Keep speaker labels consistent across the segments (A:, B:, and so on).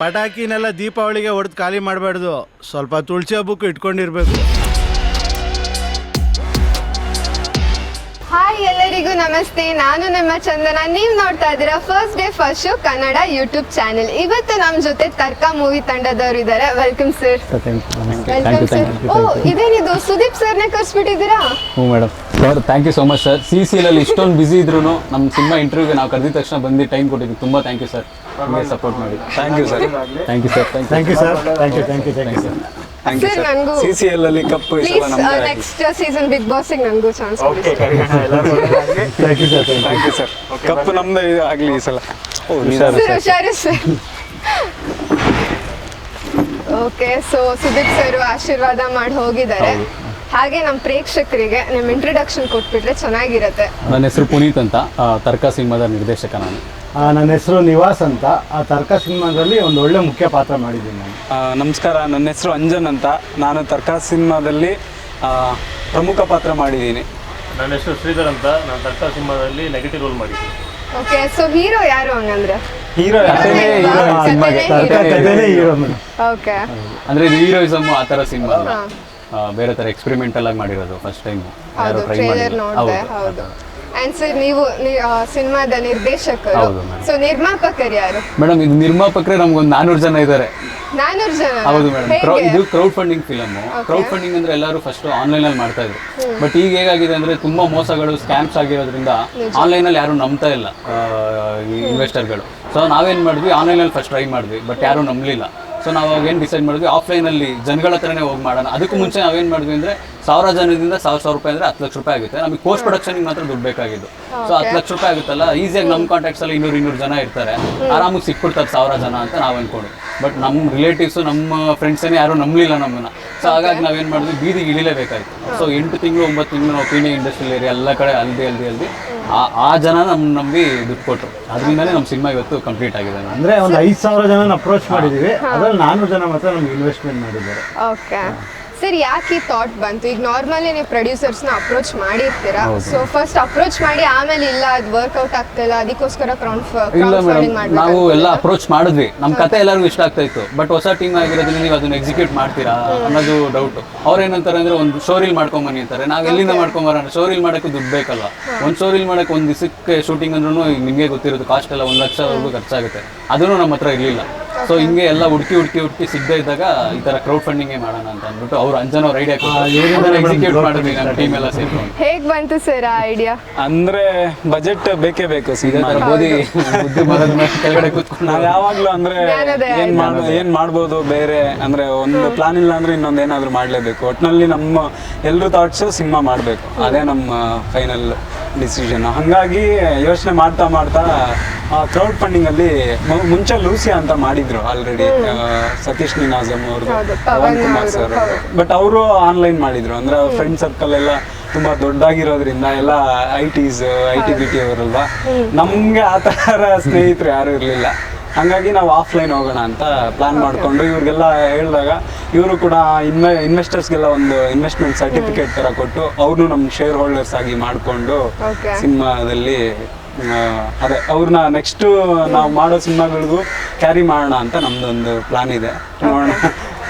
A: ಪಟಾಕಿನೆಲ್ಲ ದೀಪಾವಳಿಗೆ ಹೊಡೆದು ಖಾಲಿ ಮಾಡಬಾರ್ದು. ಸ್ವಲ್ಪ ತುಳಸಿ ಹಬ್ಬಕ್ಕೂ ಇಟ್ಕೊಂಡಿರ್ಬೇಕು.
B: ಎಲ್ಲರಿಗೂ ನಮಸ್ತೆ. ನಾನು ನಿಮ್ಮ ಚಂದನ. ನೀವು ನೋಡ್ತಾ ಇದ್ದೀರಾ first day first show Kannada YouTube channel. ಇವತ್ತು ನಮ್ಮ ಜೊತೆ ತರ್ಕ ಮೂವಿ ತಂಡದವರು ಇದ್ದಾರೆ. ವೆಲ್ಕಮ್ ಸರ್ ವೆಲ್ಕಮ್ ಸರ್ ಓ ಇದೇನಿದು? ಸುದೀಪ್ ಸರ್ನೇ ಕರ್ಸ್ಬಿಟ್ಟಿದ್ದೀರಾ?
C: ಹ್ಞೂ madam. Sir thank you so much sir C C ಅಲ್ಲಿ ಇಷ್ಟೊಂದು ಬಿಸಿ ಇದ್ರು ನಮ್ಮ ಸಿನಿಮಾ ಇಂಟರ್ವ್ಯೂಗೆ ನಾವು ಕರೆದಿದ ತಕ್ಷಣ ಬಂದು ಟೈಮ್ ಕೊಟ್ಟಿದ್ವಿ. ತುಂಬ ಥ್ಯಾಂಕ್ ಯು ಸರ್ ಸಪೋರ್ಟ್ ಮಾಡಿ.
D: Thank you sir
C: thank you sir thank you
A: thank you sir thank you thank you thank you sir
D: sir
B: ನಂಗೂ-
D: ಸಿ ಸಿ ಎಲ್ ಅಲ್ಲಿ ನಮ್ದೇ
B: ನೆಕ್ಸ್ಟ್ ಸೀಸನ್ ಬಿಗ್ ಬಾಸಿಗೆ ನನಗೂ chance
A: thank you sir thank
D: you sir cup ನಮ್ದೇ ಆಗಲಿ ಈ ಸಲ. ಓ
B: sir ಹುಷಾರು sir okay so Sudeep sir ಆಶೀರ್ವಾದ ಮಾಡಿ ಹೋಗಿದ್ದಾರೆ. ಹಾಗೆ ನಮ್ಮ ಪ್ರೇಕ್ಷಕರಿಗೆ ನಿಮ್ಮ ಇಂಟ್ರೊಡಕ್ಷನ್ ಕೊಟ್ಬಿಟ್ರೆ ಚೆನ್ನಾಗಿರತ್ತೆ.
C: ನನ್ನ ಹೆಸರು ಪುನೀತ್ ಅಂತ ತರ್ಕ ಸಿನಿಮಾದ ನಿರ್ದೇಶಕ ನಾನು.
A: ನನ್ನ ಹೆಸರು ನಿವಾಸ್ ಅಂತ. ಆ ತರ್ಕ ಸಿನಿಮಾದಲ್ಲಿ ಒಂದು ಒಳ್ಳೆ ಮುಖ್ಯ ಪಾತ್ರ ಮಾಡಿದ್ದೀನಿ ನಾನು.
D: ಆ, ನಮಸ್ಕಾರ ನನ್ನ ಹೆಸರು ಅಂಜನ್ ಅಂತ. ನಾನು ತರ್ಕ ಸಿನಿಮಾದಲ್ಲಿ ಆ, ಪ್ರಮುಖ ಪಾತ್ರ ಮಾಡಿದ್ದೀನಿ.
E: ನನ್ನ ಹೆಸರು ಶ್ರೀಧರ್ ಅಂತ. ನಾನು ತರ್ಕ ಸಿನಿಮಾದಲ್ಲಿ ನೆಗೆಟಿವ್ ರೋಲ್ ಮಾಡಿದ್ದೀನಿ.
B: ಓಕೆ ಸೊ ಹೀರೋ ಯಾರು ಹಂಗಂದ್ರೆ?
D: ಹೀರೋ.
C: ಕಥೆನೇ hero ಈ ಸಿನಿಮಾಗೆ.
A: ತರ್ಕ ಕಥೆನೇ ಹೀರೋ. ಮೇಡಮ್
B: ಓಕೆ
C: ಅಂದರೆ ಇದು ಹೀರೋಯಿಸಮ್ ಆ ತರ ಸಿನಿಮಾ ಆ, ಬೇರೆ ತರ ಎಕ್ಸ್ಪೆರಿಮೆಂಟಲ್ ಆಗಿ ಮಾಡಿರೋದು ಫಸ್ಟ್ ಟೈಮ್ ಯಾರು
B: ಹೌದು
C: ಟ್ರೈ
B: ಮಾಡಿದ್ರು ಹೌದು. ಅಂಡ್ ಸರ್ ನೀವು ಸಿನಿಮಾದ ನಿರ್ದೇಶಕರು. ಸೊ ನಿರ್ಮಾಪಕರು ಯಾರು?
C: ಮೇಡಮ್ ಇದು ನಿರ್ಮಾಪಕರೇ ನಮ್ಗೊಂದು ನಾನೂರು ಜನ ಇದ್ದಾರೆ.
B: ನಾನೂರು ಜನ.
C: ಹೌದು ಮೇಡಮ್? ಇದು crowd funding film crowd funding ಅಂದ್ರೆ ಎಲ್ಲರೂ ಫಸ್ಟ್ ಆನ್ಲೈನ್ ಅಲ್ಲಿ ಮಾಡ್ತಾ ಇದ್ರು. ಬಟ್ ಈಗ ಹೇಗಾಗಿದೆ ಅಂದ್ರೆ ತುಂಬಾ ಮೋಸಗಳು ಸ್ಕ್ಯಾಮ್ಸ್ ಆಗಿರೋದ್ರಿಂದ ಆನ್ಲೈನ್ ಅಲ್ಲಿ ಯಾರು ನಂಬ್ತಾ ಇಲ್ಲ ಇನ್ವೆಸ್ಟರ್ಗಳು ಸೊ ನಾವೇನ್ ಮಾಡಿದ್ವಿ? ಆನ್ಲೈನ್ ಅಲ್ಲಿ ಫಸ್ಟ್ ಟ್ರೈ ಮಾಡಿದ್ವಿ ಬಟ್ ಯಾರು ನಂಬಲಿಲ್ಲ. ಸೊ ನಾವು ಅವಾಗ ಏನು ಡಿಸೈಡ್ ಮಾಡಿದ್ವಿ? ಆಫ್ಲೈನಲ್ಲಿ ಜನಗಳ ಹತ್ರನೇ ಹೋಗಿ ಮಾಡೋಣ. ಅದಕ್ಕೂ ಮುಂಚೆ ನಾವೇನು ಮಾಡಿದ್ವಿ ಅಂದ್ರೆ ಸಾವಿರ ಜನದಿಂದ ಸಾವಿರ ಸಾವಿರ ರೂಪಾಯಿ ಅಂದ್ರೆ ಹತ್ತು ಲಕ್ಷ ರೂಪಾಯಿ ಆಗುತ್ತೆ. ನಮಗೆ ಪೋಸ್ಟ್ ಪ್ರೊಡಕ್ಷನ್ಗೆ ಮಾತ್ರ ದುಡ್ಡು ಬೇಕಾಗಿದ್ದು. ಸೊ ಹತ್ತು ಲಕ್ಷ ರೂಪಾಯಿ ಆಗುತ್ತಲ್ಲ? ಈಸಿಯಾಗಿ ನಮ್ಮ ಕಾಂಟ್ಯಾಕ್ಟ್ಸಲ್ಲಿ ಇನ್ನೂರು ಇನ್ನೂರು ಜನ ಇರ್ತಾರೆ. ಆರಾಮಾಗಿ ಸಿಕ್ಬಿಡ್ತಾರೆ ಸಾವಿರ ಜನ ಅಂತ ನಾವು ಅಂದ್ಕೊಂಡು ಬಟ್ ನಮ್ಮ ರಿಲೇಟಿವ್ಸ್ ನಮ್ಮ ಫ್ರೆಂಡ್ಸೇನೆ ಯಾರು ನಂಬಲಿಲ್ಲ ನಮ್ಮನ್ನ. ಸೊ ಹಾಗಾಗಿ ನಾವೇನು ಮಾಡಿದ್ವಿ? ಬೀದಿಗೆ ಇಳಿಲೇಬೇಕಾಯಿತು. ಸೊ ಎಂಟು ತಿಂಗಳು ಒಂಬತ್ತು ತಿಂಗಳು ನಾವು ಪೀಣೆ ಇಂಡಸ್ಟ್ರಿಯಲ್ ಏರಿಯಾ ಎಲ್ಲ ಕಡೆ ಅಲ್ದಿ ಅಲ್ದಿ ಅಲ್ದಿ ಆ ಆ ಜನ ನಮ್ ನಂಬಿ ದುಡ್ಡು ಕೊಟ್ಟರು ಅದರಿಂದನೇ ನಮ್ಮ ಸಿನಿಮಾ ಇವತ್ತು ಕಂಪ್ಲೀಟ್ ಆಗಿದೆ madam.
A: ಅಂದ್ರೆ ಒಂದು ಐದು ಸಾವಿರ ಜನ ಅಪ್ರೋಚ್ ಮಾಡಿದೀವಿ. ಅದ್ರಲ್ಲಿ ನಾನ್ನೂರು ಜನ ಮಾತ್ರ ನಮ್ಗೆ ಇನ್ವೆಸ್ಟ್ಮೆಂಟ್ ಮಾಡಿದ್ದಾರೆ.
B: ಓಕೆ ಸರ್ ಯಾಕೆ ಈ ಥಾಟ್ ಬಂತು? ಈಗ ನಾರ್ಮಲಿ ನೀವು ಪ್ರೊಡ್ಯೂಸರ್ಸ್ನ ಅಪ್ರೋಚ್ ಮಾಡಿರ್ತೀರಾ? ಸೊ ಫಸ್ಟ್ ಅಪ್ರೋಚ್ ಮಾಡಿ ಆಮೇಲೆ ಇಲ್ಲ ಅದು ವರ್ಕೌಟ್ ಆಗ್ತಿಲ್ಲ ಅದಕ್ಕೋಸ್ಕರ ಕ್ರೌಡ್
C: ಇಲ್ಲ ಮೇಡಮ್ ನಾವು ಎಲ್ಲ ಅಪ್ರೋಚ್ ಮಾಡಿದ್ವಿ. ನಮ್ಮ ಕತೆ ಎಲ್ಲರಿಗೂ ಇಷ್ಟ ಆಗ್ತಾ ಇತ್ತು. ಬಟ್ ಹೊಸ ಟೀಮ್ ಆಗಿರೋದ್ರಿಂದ ನೀವು ಅದನ್ನ ಎಕ್ಸಿಕ್ಯೂಟ್ ಮಾಡ್ತೀರಾ ಅನ್ನೋದು ಡೌಟ್ ಅವ್ರು ಏನಂತಾರೆ ಅಂದ್ರೆ ಒಂದು ಶೋರೀಲ್ ಮಾಡ್ಕೊಂಬನ್ನಿ ಅಂತಾರೆ. ನಾವು ಎಲ್ಲಿಂದ ಮಾಡ್ಕೊಂಬರೋಣ ಶೋರೀಲ್ ಮಾಡಕ್ಕೆ ದುಡ್ಡು ಬೇಕಲ್ಲ ಒಂದು ಶೋರೀಲ್ ಮಾಡಕ್ಕೆ ಒಂದು ದಿವಸಕ್ಕೆ ಶೂಟಿಂಗ್ ಅಂದ್ರೂ ನಿಮಗೆ ಗೊತ್ತಿರೋದು ಕಾಸ್ಟ್ ಎಲ್ಲ ಒಂದು ಲಕ್ಷವರೆಗೂ ಖರ್ಚಾಗುತ್ತೆ. ಅದನ್ನು ನಮ್ಮ ಹತ್ರ ಇರಲಿಲ್ಲ. ಸೊ ಹಿಂಗೆ ಎಲ್ಲ ಹುಡುಕಿ ಹುಡುಕಿ ಹುಡುಕಿ ಸಿಗದೆ ಇದ್ದಾಗ ಈ ತರ ಕ್ರೌಡ್ ಫಂಡಿಂಗ್ ಮಾಡೋಣ ಅಂತ ಅಂದ್ಬಿಟ್ಟು ಅವ್ರು ಅಂಜನ್ ಅವ್ರ ಐಡಿಯಾ ಎಕ್ಸಿಕ್ಯೂಟ್ ಮಾಡಿದ್ವಿ ನಮ್ಮ ಟೀಮ್ ಎಲ್ಲ ಸೇರ್ಕೊಂಡು.
B: ಹೇಗ್ ಬಂತು ಸರ್ ಆ ಐಡಿಯಾ
D: ಅಂದ್ರೆ ಬಜೆಟ್ ಬೇಕೇ ಬೇಕು
C: ಬೋದಿ ಬುದ್ಧಿ ಬರೋದ್ ಮೇಲೆ ಕೆಳಗಡೆ ಕೂತ್ಕೊಂಡು.
D: ನಾವ್ ಯಾವಾಗ್ಲೂ ಅಂದ್ರೆ ಏನ್ ಮಾಡ್ಬೋದು ಏನ್ ಮಾಡ್ಬೋದು ಬೇರೆ ಅಂದ್ರೆ ಒಂದು ಪ್ಲಾನ್ ಇಲ್ಲ ಅಂದ್ರೆ ಇನ್ನೊಂದ್ ಏನಾದ್ರು ಮಾಡ್ಲೇಬೇಕು. ಒಟ್ನಲ್ಲಿ ನಮ್ಮ ಎಲ್ರು ಥಾಟ್ಸ್ ಸಿನಿಮಾ ಮಾಡ್ಬೇಕು. ಅದೇ ನಮ್ಮ ಫೈನಲ್ ಡಿಸಿಷನ್ ಹಂಗಾಗಿ ಯೋಚನೆ ಮಾಡ್ತಾ ಮಾಡ್ತಾ ಕ್ರೌಡ್ ಫಂಡಿಂಗ್ ಅಲ್ಲಿ ಮುಂಚೆ ಲೂಸಿಯಾ ಅಂತ ಮಾಡಿದ್ರು ಆಲ್ರೆಡಿ ಸತೀಶ್ ನಿನಾಜಮ್
B: ಅವರು
D: ಪವನ್ ಕುಮಾರ್ ಸರ್ ಬಟ್ ಅವರು ಆನ್ಲೈನ್ ಮಾಡಿದ್ರು ಅಂದ್ರೆ ಫ್ರೆಂಡ್ ಸರ್ಕಲ್ ಎಲ್ಲ ತುಂಬಾ ದೊಡ್ಡಾಗಿರೋದ್ರಿಂದ ಎಲ್ಲ I Ts I T B T ಅವರಲ್ವಾ ನಮ್ಗೆ ಆ ತರ ಸ್ನೇಹಿತರು ಯಾರು ಇರ್ಲಿಲ್ಲ. ಹಂಗಾಗಿ ನಾವು ಆಫ್ಲೈನ್ ಹೋಗೋಣ ಅಂತ ಪ್ಲಾನ್ ಮಾಡ್ಕೊಂಡು ಇವ್ರಿಗೆಲ್ಲ ಹೇಳಿದಾಗ ಇವರು ಕೂಡ ಇನ್ವೆ ಇನ್ವೆಸ್ಟರ್ಸ್ಗೆಲ್ಲ ಒಂದು ಇನ್ವೆಸ್ಟ್ಮೆಂಟ್ ಸರ್ಟಿಫಿಕೇಟ್ ತರ ಕೊಟ್ಟು ಅವ್ರು ನಮ್ಮ ಶೇರ್ ಹೋಲ್ಡರ್ಸ್ ಆಗಿ ಮಾಡಿಕೊಂಡು. ಸಿನಿಮಾದಲ್ಲಿ ಅದೇ ಅವ್ರನ್ನ ನೆಕ್ಸ್ಟ್ ನಾವು ಮಾಡೋ ಸಿನಿಮಾಗಳಿಗೂ ಕ್ಯಾರಿ ಮಾಡೋಣ ಅಂತ ನಮ್ದೊಂದು ಪ್ಲಾನ್ ಇದೆ. ನೋಡೋಣ.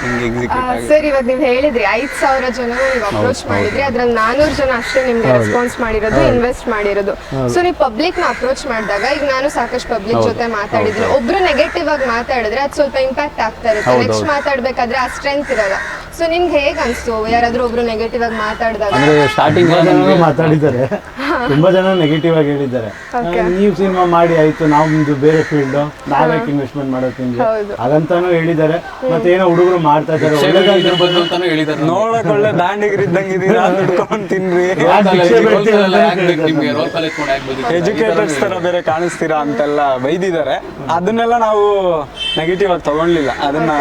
D: ಎಕ್ಸಿಕ್ಯೂಟ್
B: ಸರ್ ಇವಾಗ ನೀವು ಹೇಳಿದ್ರಿ ಐದ್ ಸಾವಿರ ಜನ ನೀವು ಅಪ್ರೋಚ್ ಮಾಡಿದ್ರಿ ಅದ್ರಲ್ಲಿ ನಾನೂರು ಜನ ಅಷ್ಟೇ ನಿಮ್ಗೆ ರೆಸ್ಪಾನ್ಸ್ ಮಾಡಿರೋದು ಇನ್ವೆಸ್ಟ್ ಮಾಡಿರೋದು. ಸೊ ನೀವು ಪಬ್ಲಿಕ್ನ ಅಪ್ರೋಚ್ ಮಾಡಿದಾಗ ಈಗ ನಾನು ಸಾಕಷ್ಟು ಪಬ್ಲಿಕ್ ಜೊತೆ ಮಾತಾಡಿದ್ದೀನಿ. ಒಬ್ರು ನೆಗೆಟಿವ್ ಆಗಿ ಮಾತಾಡಿದ್ರೆ ಅದು ಸ್ವಲ್ಪ ಇಂಪ್ಯಾಕ್ಟ್ ಆಗ್ತಾ ಇರುತ್ತೆ. ನೆಕ್ಸ್ಟ್ ಮಾತಾಡ್ಬೇಕಾದ್ರೆ ಆ ಸ್ಟ್ರೆಂತ್ ಇರಲ್ಲ. ಸೊ ನಿಮ್ಗೆ ಹೇಗ್ ಅನ್ಸ್ತು? ಯಾರಾದ್ರೂ ಒಬ್ರು ನೆಗೆಟಿವ್ ಆಗಿ ಮಾತಾಡಿದಾಗ?
C: ಅಂದ್ರೆ ಸ್ಟಾರ್ಟಿಂಗ್
A: ಮಾತಾಡಿದ್ದಾರೆ. ತುಂಬಾ ಜನ ನೆಗೆಟಿವ್ ಆಗಿ ಹೇಳಿದ್ದಾರೆ. ನೀವು ಸಿನಿಮಾ ಮಾಡಿ ಆಯ್ತು ನಾವು ಬೇರೆ ಫೀಲ್ಡ್ ನಾವ್ಯಾಕೆ ಇನ್ವೆಸ್ಟ್ಮೆಂಟ್ ಮಾಡೋದು. ಹಾಗಂತಾನು ಹೇಳಿದ್ದಾರೆ. ಮತ್ತೆ ಏನೋ ಹುಡುಗರು ಮಾಡ್ತಾ ಇದ್ದಾರೆ.
D: ನೋಡಕ್ ಒಳ್ಳೆ ದಾಂಡಿಗರಿದ್ದಂಗೆ ಇದೀರಾ ದುಡ್ಕೊಂಡ್ ತಿನ್ರಿ ಎಜುಕೇಟರ್ಸ್ ತರ ಬೇರೆ ಕಾಣಿಸ್ತೀರಾ ಅಂತೆಲ್ಲ ಬೈದಿದ್ದಾರೆ. ಅದನ್ನೆಲ್ಲ ನಾವು ನೆಗೆಟಿವ್ ಆಗಿ ತಗೊಂಡ್ಲಿಲ್ಲ. ಅದನ್ನ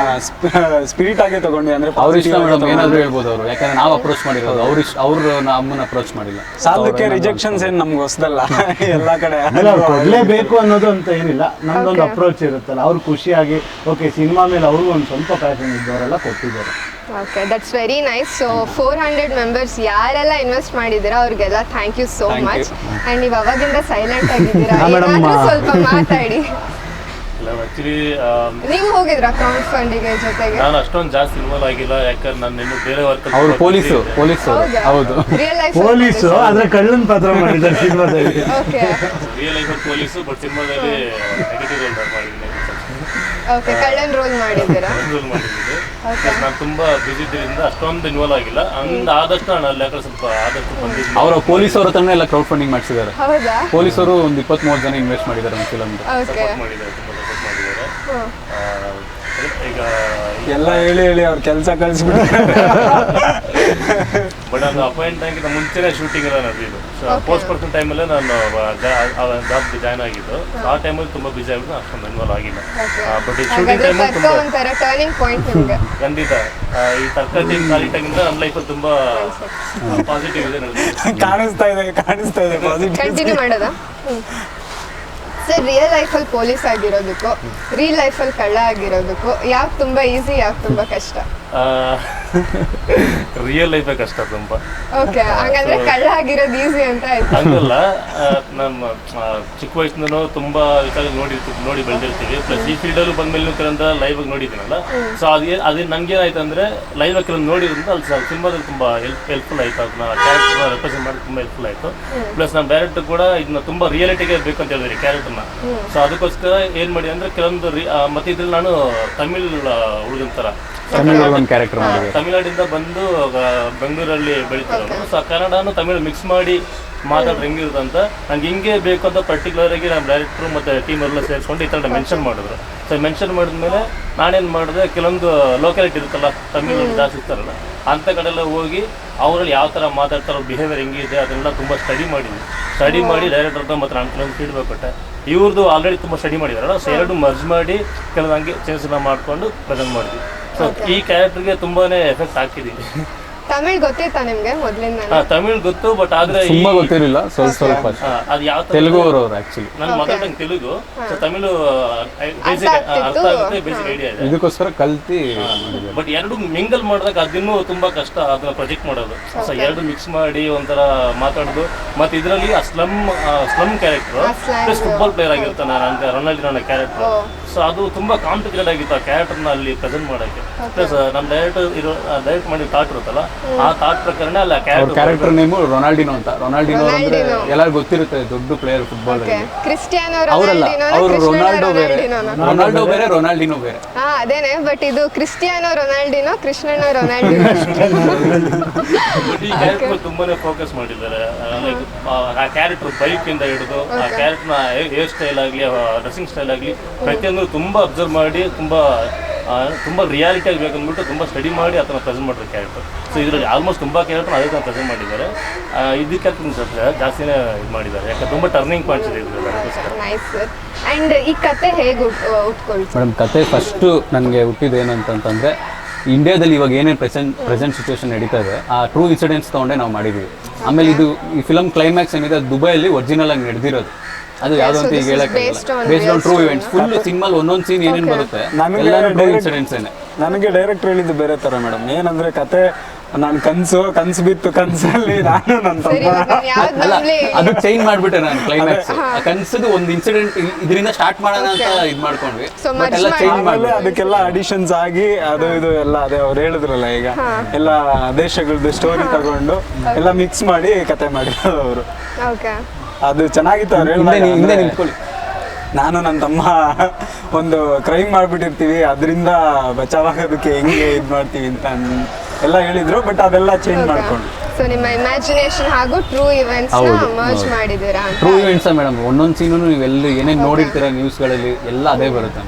D: ಸ್ಪಿರಿಟ್ ಆಗಿ ತಗೊಂಡ್ವಿ ಅಂದ್ರೆ
C: ಏನಾದ್ರು ಹೇಳ್ಬೋದು ಅವರು. ಯಾಕಂದ್ರೆ ನಾವು ಅಪ್ರೋಚ್ ಮಾಡಿರೋದು. ಅವ್ರ ಇಷ್ಟ ಅವ್ರು ನಮ್ಮನ್ನ ಅಪ್ರೋಚ್ ಮಾಡಿಲ್ಲ.
D: ಸಾಲದಕ್ಕೆ ರಿಜೆಕ್ಷನ್ಸ್ ಏನ್ ನಮ್ಗೆ ಹೊಸದಲ್ಲ? ಎಲ್ಲಾ ಕಡೆ
A: ಅಲ್ಲ ಕೊಡ್ಲೇಬೇಕು ಅನ್ನೋದು ಅಂತ ಏನಿಲ್ಲ. ನಮ್ದೊಂದು ಅಪ್ರೋಚ್ ಇರುತ್ತಲ್ಲ. ಅವ್ರು ಖುಷಿಯಾಗಿ ಓಕೆ ಸಿನಿಮಾ ಮೇಲೆ ಅವ್ರಿಗೂ ಒಂದು ಸ್ವಲ್ಪ ಪ್ಯಾಷನ್ ಇದ್ದವರೆಲ್ಲ ಕೊಟ್ಟಿದ್ದಾರೆ.
B: Okay that's very nice so four hundred members ಯಾರೆಲ್ಲ ಇನ್ವೆಸ್ಟ್ ಮಾಡಿದ್ದೀರಾ ಅವ್ರಿಗೆಲ್ಲ thank you so much
D: and
B: and ನೀವು ಅವಾಗಿಂದ ಸೈಲೆಂಟ್ ಆಗಿದ್ದೀರಾ? ಸ್ವಲ್ಪ ಮಾತಾಡಿ. ನೀವು ಹೋಗಿದ್ರಾ ಕ್ರೌಡ್ ಫಂಡಿಗೆ ಜೊತೆಗೆ?
E: ನಾನು ಅಷ್ಟೊಂದು ಜಾಸ್ತಿ ಇನ್ವಾಲ್ವ್ ಆಗಿಲ್ಲ ಯಾಕಂದ್ರೆ ನಾನು ಇನ್ನು ಬೇರೆ ವರ್ಕ್
C: ಅವ್ರು ಪೊಲೀಸ್ ಪೊಲೀಸು ಹೌದು?
B: ರಿಯಲ್ ಲೈಫ್
A: ಪೊಲೀಸ್ ಆದ್ರೆ ಕಳ್ಳನ್ ಪಾತ್ರ ಮಾಡಿದ್ದಾರೆ ಸಿನಿಮಾದಲ್ಲಿ.
B: Okay
E: real life police but ಸಿನಿಮಾದಲ್ಲಿ ನೆಗೆಟಿವ್ ರೋಲ್ ಮಾಡಿದ್ದೀನಿ.
B: ಓಕೆ ಕಳ್ಳನ್ ರೋಲ್ ಮಾಡಿದ್ದೀರಾ?
E: ರೋಲ್ ಮಾಡಿದ್ದೀನಿ ನಾನು ತುಂಬಾ ಬಿಸಿ ಇದ್ದರಿಂದ ಅಷ್ಟೊಂದು ಇನ್ವಾಲ್ವ್ ಆಗಿಲ್ಲ. ಅಂದ್ ಆದಷ್ಟು ನಾನು ಅಲ್ಲಿ ಯಾಕಂದ್ರೆ ಸ್ವಲ್ಪ ಆದಷ್ಟು ಬಂದಿದ್ದೀನಿ.
C: ಅವರ ಪೊಲೀಸವ್ರ ಹತ್ರನೇ ಎಲ್ಲ ಕ್ರೌಡ್ ಫಂಡಿಂಗ್ ಮಾಡಿಸಿದ್ದಾರೆ.
B: ಹೌದಾ?
C: ಪೊಲೀಸರು ಒಂದು ಇಪ್ಪತ್ಮೂರು ಜನ ಇನ್ವೆಸ್ಟ್ ಮಾಡಿದ್ದಾರೆ ಒಂದು ಫಿಲಮ್
B: ಓಕೆ.
E: ಮಾಡಿದ್ದಾರೆ ತುಂಬಾ ಸಪೋರ್ಟ್ ಮಾಡಿದ್ದಾರೆ. ಆ, ಈಗ
D: ಎಲ್ಲ ಹೇಳಿ ಹೇಳಿ ಅವ್ರ ಕೆಲಸ ಕಳಿಸ್ಬಿಟ್ಟು
E: ಬಟ್ ಅದು ಅಪಾಯಿಂಟ್ ಆಗಿದ್ದ ಮುಂಚೆನೇ ಶೂಟಿಂಗ್ ಎಲ್ಲ ನಡೆದಿದ್ದು ಪೋಸ್ಟ್ ಪರ್ಸನ್ ಟೈಮಲ್ಲೇ ನಾನು ಜಾಬ್ ಜಾಯ್ನ್ ಆಗಿದ್ದು. ಆ ಟೈಮಲ್ಲಿ ತುಂಬ ಬಿಸಿ ಆಗಿದ್ದು ಅಷ್ಟೊಂದು ಇನ್ವಾಲ್ವ್ ಆಗಿಲ್ಲ. ಬಟ್ ಈ ಶೂಟಿಂಗ್ ಟೈಮಲ್ಲಿ ತುಂಬ
B: ಟರ್ನಿಂಗ್ ಪಾಯಿಂಟ್ ನಿಮ್ಗೆ.
E: ಖಂಡಿತ. ಈ ತರಕಾರಿ ಕಾಲಿಟಾಗಿಂದ ನನ್ನ ಲೈಫಲ್ಲಿ ತುಂಬ ಪಾಸಿಟಿವ್ ಇದೆ
D: ಕಾಣಿಸ್ತಾ ಇದೆ ಕಾಣಿಸ್ತಾ ಇದೆ ಪಾಸಿಟಿವ್
B: ಕಂಟಿನ್ಯೂ ಮಾಡೋದಾ? ಸರ್ ರಿಯಲ್ ಲೈಫಲ್ಲಿ ಪೊಲೀಸ್ ಆಗಿರೋದಕ್ಕೂ ರಿಯಲ್ ಲೈಫಲ್ಲಿ ಕಳ್ಳ ಆಗಿರೋದಕ್ಕೂ ಯಾವ್ದು ತುಂಬಾ ಈಸಿ ಯಾವ್ದು ತುಂಬಾ ಕಷ್ಟ?
E: ರಿಯಲ್ ಲೈಫೇ ಕಷ್ಟ ತುಂಬ.
B: ಓಕೆ ಹಂಗಂದ್ರೆ ಕಳ್ಳ ಆಗಿರೋದು ಈಸಿ ಅಂತ ಆಯ್ತು.
E: ಹಂಗಲ್ಲ ನಮ್ಮ ಚಿಕ್ಕ ವಯಸ್ಸಿಂದನೂ ತುಂಬಾ ವಿಚಾರ ನೋಡಿ ನೋಡಿ ಬೆಳೆದಿರ್ತೀವಿ. ಪ್ಲಸ್ ಈ ಫೀಲ್ಡಲ್ಲೂ ಬಂದ್ಮೇಲೆ ಕೆಲವೊಂದು ಲೈವ್ ಆಗಿ ನೋಡಿದ್ದೀನಲ್ಲ. ಸೊ ಅದೇ ಅದೇ ನಂಗೆ ಏನಾಯ್ತು ಅಂದ್ರೆ ಲೈವ್ ಆಗಿ ಕೆಲವೊಂದು ನೋಡಿದ್ರಿಂದ ಅಲ್ಲಿ ಸಿನಿಮಾದಲ್ಲಿ ತುಂಬಾ ಹೆಲ್ಪ್ ಹೆಲ್ಪ್ಫುಲ್ ಆಯ್ತು. ಅದನ್ನ ಕ್ಯಾರೆಕ್ಟರ್ ರೆಪ್ರೆಸೆಂಟ್ ಮಾಡಿ ತುಂಬಾ ಹೆಲ್ಪ್ಫುಲ್ ಆಯ್ತು. ಪ್ಲಸ್ ನಮ್ಮ ಡೈರೆಕ್ಟರ್ ಕೂಡ ಇದನ್ನ ತುಂಬಾ ರಿಯಾಲಿಟಿಗೆ ಬೇಕು ಅಂತ ಹೇಳಿದ್ರಿ ಕ್ಯಾರೆಕ್ಟರ್ನ ಸೊ ಅದಕ್ಕೋಸ್ಕರ ಏನ್ ಮಾಡಿ ಅಂದ್ರೆ ಕೆಲವೊಂದು ಮತ್ತೆ ಇದ್ರಲ್ಲಿ ನಾನು ತಮಿಳ್ ಹುಡುಗನ ತರ.
C: ತಮಿಳಲ್ಲಿ ಒಂದು ಕ್ಯಾರೆಕ್ಟರ್ ಮಾಡಿದ್ರು
E: ತಮಿಳ್ನಾಡಿಂದ ಬಂದು ಬೆಂಗಳೂರಲ್ಲಿ ಬೆಳೀತಾರೆ ಸೊ ಕನ್ನಡನು ತಮಿಳು ಮಿಕ್ಸ್ ಮಾಡಿ ಮಾತಾಡ್ರೆ ಹೆಂಗಿರುತ್ತೆ ಅಂತ ನಂಗೆ ಹಿಂಗೆ ಬೇಕು ಅಂತ ಪರ್ಟಿಕ್ಯುಲರ್ ಆಗಿ ನಮ್ಮ ಡೈರೆಕ್ಟ್ರು ಮತ್ತು ಟೀಮ್ ಎಲ್ಲ ಸೇರಿಸ್ಕೊಂಡು ಈ ಥರ ಮೆನ್ಷನ್ ಮಾಡಿದ್ರು. ಸೊ ಮೆನ್ಷನ್ ಮಾಡಿದ್ಮೇಲೆ ನಾನೇನು ಮಾಡಿದೆ ಕೆಲವೊಂದು ಲೋಕಾಲಿಟಿ ಇರುತ್ತಲ್ಲ ತಮಿಳು ಜಾಸ್ತಿ ಇರ್ತಾರಲ್ಲ ಅಂಥ ಕಡೆ ಎಲ್ಲ ಹೋಗಿ ಅವರಲ್ಲಿ ಯಾವ ಥರ ಮಾತಾಡ್ತಾರೋ ಬಿಹೇವಿಯರ್ ಹೆಂಗಿದೆ ಅದನ್ನೆಲ್ಲ ತುಂಬ ಸ್ಟಡಿ ಮಾಡಿದ್ವಿ. ಸ್ಟಡಿ ಮಾಡಿ ಡೈರೆಕ್ಟರ್ ಹತ್ರ ಮತ್ತು ನಾನು ಕೆಲವೊಂದು ಫೀಡ್ಬ್ಯಾಕ್ ಕೊಟ್ಟೆ. ಇವ್ರದ್ದು ಆಲ್ರೆಡಿ ತುಂಬ ಸ್ಟಡಿ ಮಾಡಿದಾರಲ್ಲ ಸೊ ಎರಡು ಮರ್ಜ್ ಮಾಡಿ ಕೆಲವಂಗೆ ಹಂಗೆ ಚೇಂಜ್ ಎಲ್ಲ ಮಾಡಿಕೊಂಡು ಪ್ರೆಸೆಂಟ್ ಮಾಡಿದ್ವಿ. ಸೊ ಈ ಕ್ಯಾರೆಕ್ಟರ್ಗೆ ತುಂಬಾನೇ ಎಫೆಕ್ಟ್ ಹಾಕಿದೀವಿ
B: ತಮಿಳ್ ಗೊತ್ತಿತ್ತಾ ನಿಮ್ಗೆ ಮೊದ್ಲಿಂದ
E: ಹಾ, ತಮಿಳ್ ಗೊತ್ತು ಬಟ್ ಆದ್ರೆ ಈ-
C: ತುಂಬಾ ಗೊತ್ತಿರಲಿಲ್ಲ ಸ್ವಲ್ಪ ಸ್ವಲ್ಪ.
E: ಹಾ, ಅದು ಯಾವ ತರ
C: ತೆಲುಗು ಅವರು ಆಕ್ಚುಲಿ
E: ನನ್ನ mother tongue Telugu so Tamil basic ಅರ್ಥ ಆಗುತ್ತೆ ಬೇಸಿಕ್ ಐಡಿಯಾ ಇದೆ.
C: ಇದಕ್ಕೋಸ್ಕರ ಕಲ್ತಿ ಮಾಡಿದ್ದಾರೆ.
E: ಬಟ್ ಎರಡು ಮಿಂಗಲ್ ಮಾಡಿದಾಗ ಅದಿನ್ನೂ ತುಂಬಾ ಕಷ್ಟ ಅದನ್ನ ಪ್ರೊಜೆಕ್ಟ್ ಮಾಡೋದು. ಸೊ ಎರಡು ಮಿಕ್ಸ್ ಮಾಡಿ ಒಂಥರ ಮಾತಾಡೋದು. ಮತ್ತೆ ಇದರಲ್ಲಿ ಆ ಸ್ಲಮ್ ಸ್ಲಮ್ ಕ್ಯಾರೆಕ್ಟರ್
B: ಆ slang.
E: ಪ್ಲಸ್ ಫುಟ್ಬಾಲ್ ಪ್ಲೇಯರ್ ಆಗಿರ್ತಾನೆ ನನ್ನ ರೊನಾಲ್ಡಿನೋ ಕ್ಯಾರೆಕ್ಟರ್ ಸೊ ಅದು ತುಂಬಾ ಕಾಂಪ್ಲಿಕೇಟೆಡ್ ಆಗಿತ್ತು ಆ ಕ್ಯಾರೆಕ್ಟರ್ನ ಅಲ್ಲಿ ಪ್ರೆಸೆಂಟ್ ಮಾಡೋಕ್ಕೆ. ಪ್ಲಸ್ ನಮ್ಮ ಡೈರೆಕ್ಟರ್ ಇರೋ ಡೈರೆಕ್ಟ್ ಮಾಡಿ ಥಾಟ್ ಇರುತ್ತಲ್ಲ ಆ ಥಾಟ್ ಪ್ರಕಾರನೇ ಅಲ್ಲ
C: ಅವ್ರ
E: ಕ್ಯಾರೆಕ್ಟರ್
C: ಕ್ಯಾರೆಕ್ಟರ್ ನೇಮು ರೊನಾಲ್ಡಿನೋ ಅಂತ. ರೊನಾಲ್ಡಿನೋ ಅಂದ್ರೆ ಎಲ್ಲರಿಗೂ ಗೊತ್ತಿರುತ್ತೆ ದೊಡ್ಡ ಪ್ಲೇಯರ್ ಫುಟ್ಬಾಲ್
B: ಓಕೆ ಕ್ರಿಸ್ಟಿಯಾನೋ
C: ಅವರಲ್ಲ
B: ರೊನಾಲ್ಡಿನೋ
C: ಅವರು ರೊನಾಲ್ಡೋ ಬೇರೆ. ರೊನಾಲ್ಡೋ ಬೇರೆ ರೊನಾಲ್ಡಿನೋ ಬೇರೆ.
B: ಹಾ ಅದೇನೆ ಬಟ್ ಇದು ಕ್ರಿಸ್ಟಿಯಾನೋ ರೊನಾಲ್ಡಿನೋ ಕೃಷ್ಣನೋ ರೊನಾಲ್ಡಿನೋ
E: ಈ ಕ್ಯಾರೆಕ್ಟರ್ ತುಂಬಾನೇ ಫೋಕಸ್ ಮಾಡಿದ್ದಾರೆ. ಲೈಕ್ ಆ ಕ್ಯಾರೆಕ್ಟರ್ ಬೈಕ್ ಇಂದ ಹಿಡಿದು ಆ ಕ್ಯಾರೆಕ್ಟರ್ನ ಹೇರ್ ಸ್ಟೈಲ್ ಆಗಲಿ ಡ್ರೆಸ್ಸಿಂಗ್ ಸ್ಟೈಲ್ ಆಗಲಿ ಪ್ರತಿಯೊಂದು ತುಂಬಾ ಅಬ್ಸರ್ವ್ ಮಾಡಿ ತುಂಬಾ ತುಂಬಾ ರಿಯಾಲಿಟಿ ಆಗಿ ಬೇಕಂದ್ಬಿಟ್ಟು ತುಂಬಾ ಸ್ಟಡಿ ಮಾಡಿ ಅದನ್ನು ಪ್ರೆಸೆಂಟ್ ಮಾಡಿರೋ ಕ್ಯಾರೆಕ್ಟರ್ ಸೊ ಇದರಲ್ಲಿ ಆಲ್ಮೋಸ್ಟ್ ತುಂಬಾ ಕ್ಯಾರೆಕ್ಟರ್ ಅದೇ ಥರ ಪ್ರೆಸೆಂಟ್ ಮಾಡಿದ್ದಾರೆ. ಇದಕ್ಕೆ ಸ್ವಲ್ಪ ಜಾಸ್ತಿನೇ ಇದು ಮಾಡಿದ್ದಾರೆ. ಯಾಕಂದ್ರೆ ತುಂಬ ಟರ್ನಿಂಗ್ ಪಾಯಿಂಟ್ಸ್ ಇದೆ
B: ನೈಸ್ ಸರ್ ಅಂಡ್ ಈ ಕತೆ ಹೇಗೆ ಉಟ್ಕೊಳ್ತು
C: ಮೇಡಮ್ ಕತೆ ಫಸ್ಟು ನನಗೆ ಹುಟ್ಟಿದ್ದು ಏನಂತಂತಂದರೆ ಇಂಡಿಯಾದಲ್ಲಿ ಇವಾಗ ಏನೇನು ಪ್ರೆಸೆಂಟ್ ಪ್ರೆಸೆಂಟ್ ಸಿಚುವೇಶನ್ ನಡೀತಾ ಇದೆ ಆ ಟ್ರೂ ಇನ್ಸಿಡೆಂಟ್ಸ್ ತೊಗೊಂಡೆ ನಾವು ಮಾಡಿದ್ದೀವಿ. ಆಮೇಲೆ ಇದು ಈ ಫಿಲಮ್ ಕ್ಲೈಮ್ಯಾಕ್ಸ್ ಏನಿದೆ ಅದು ದುಬೈಯಲ್ಲಿ ಒರಿಜಿನಲ್ ಆಗಿ ನಡೆದಿರೋದು. ಅದು ಯಾವ್ದು ಅಂತ ಈಗ ಹೇಳಕ್ಕೆ
B: based on
C: based on
B: real
C: true. Events full ಸಿನಿಮಲ್ ಒಂದೊಂದು ಸೀನ್ ಏನೇನು ಬರುತ್ತೆ?
D: ನನಗೆ
C: ಎಲ್ಲಾನು ಟ್ರೂ
D: direct-
C: ಇನ್ಸಿಡೆಂಟ್ಸ್ ಏನೆ.
D: ನನಗೆ ಡೈರೆಕ್ಟ್ ಹೇಳಿದ್ದು ಬೇರೆ ತರ ಮೇಡಮ್ ಏನಂದ್ರೆ ಕತೆ ನಾನು ಕನ್ಸು ಕನ್ಸು ಬಿತ್ತು ಕನ್ಸಲ್ಲಿ ನಾನು ನನ್ನ
B: ಸರಿ
D: ತಮ್ಮ.
B: ನಾನು ಯಾವ್ದು
C: ಅಲ್ಲ ಅದು ಚೇಂಜ್ ಮಾಡ್ಬಿಟ್ಟೆ ನಾನು ಕ್ಲೈಮ್ಯಾಕ್ಸ್ ಕನ್ಸದು ಒಂದು ಇನ್ಸಿಡೆಂಟ್ ಇದರಿಂದ ಸ್ಟಾರ್ಟ್ ಮಾಡೋಣ ಅಂತ ಇದು ಮಾಡ್ಕೊಂಡ್ವಿ.
B: So
C: ಬಟ್ ಎಲ್ಲ
B: merge
C: ಚೇಂಜ್
D: ಆಮೇಲೆ
C: ಮಾಡ್ಬಿಟ್ಟೆ
D: ಅದಕ್ಕೆಲ್ಲ ಅಡಿಷನ್ಸ್ ಆಗಿ ಅದು ಇದು ಎಲ್ಲ ಅದೇ ಅವ್ರು ಹೇಳಿದ್ರಲ್ಲ ಈಗ. ಎಲ್ಲ ದೇಶಗಳದ್ದು ಸ್ಟೋರಿ ತಗೊಂಡು ಎಲ್ಲ ಮಿಕ್ಸ್ ಮಾಡಿ ಕತೆ ಮಾಡಿದ್ರು ಅವರು
B: ಓಕೆ
D: ಅದು ಚೆನ್ನಾಗಿತ್ತು ಅವ್ರು
C: ಹಿಂದೆ
D: ಹೇಳಿದಾಗ
C: ಹಿಂದೆ
D: ಅಂದ್ರೆ
C: ನಿಂತ್ಕೊಳ್ಳಿ
D: ನಾನು ನನ್ನ ತಮ್ಮ ಒಂದು ಕ್ರೈಮ್ ಮಾಡ್ಬಿಟ್ಟಿರ್ತೀವಿ ಅದರಿಂದ ಬಚಾವಾಗೋದಕ್ಕೆ ಹೆಂಗೆ ಇದು ಮಾಡ್ತೀವಿ ಅಂತ ಅನ್- ಎಲ್ಲ ಹೇಳಿದ್ರು ಬಟ್ ಅದೆಲ್ಲ ಚೇಂಜ್ ಮಾಡ್ಕೊಂಡು.
B: ಸೊ ನಿಮ್ಮ ಇಮ್ಯಾಜಿನೇಷನ್ ಹಾಗೂ ಟ್ರೂ ಇವೆಂಟ್ಸ್ನ
C: ಹೌದು,
B: ಮರ್ಜ್
C: ಹೌದು.
B: ಮಾಡಿದ್ದೀರಾ ಅಂತ
C: ಟ್ರೂ ಇವೆಂಟ್ಸ್ ಮೇಡಮ್ ಒಂದೊಂದು ಸೀನು ನೀವು ಎಲ್ಲಿ ಏನೇನು ನೋಡಿರ್ತೀರ ನ್ಯೂಸ್ಗಳಲ್ಲಿ ಎಲ್ಲ ಅದೇ ಬರುತ್ತೆ.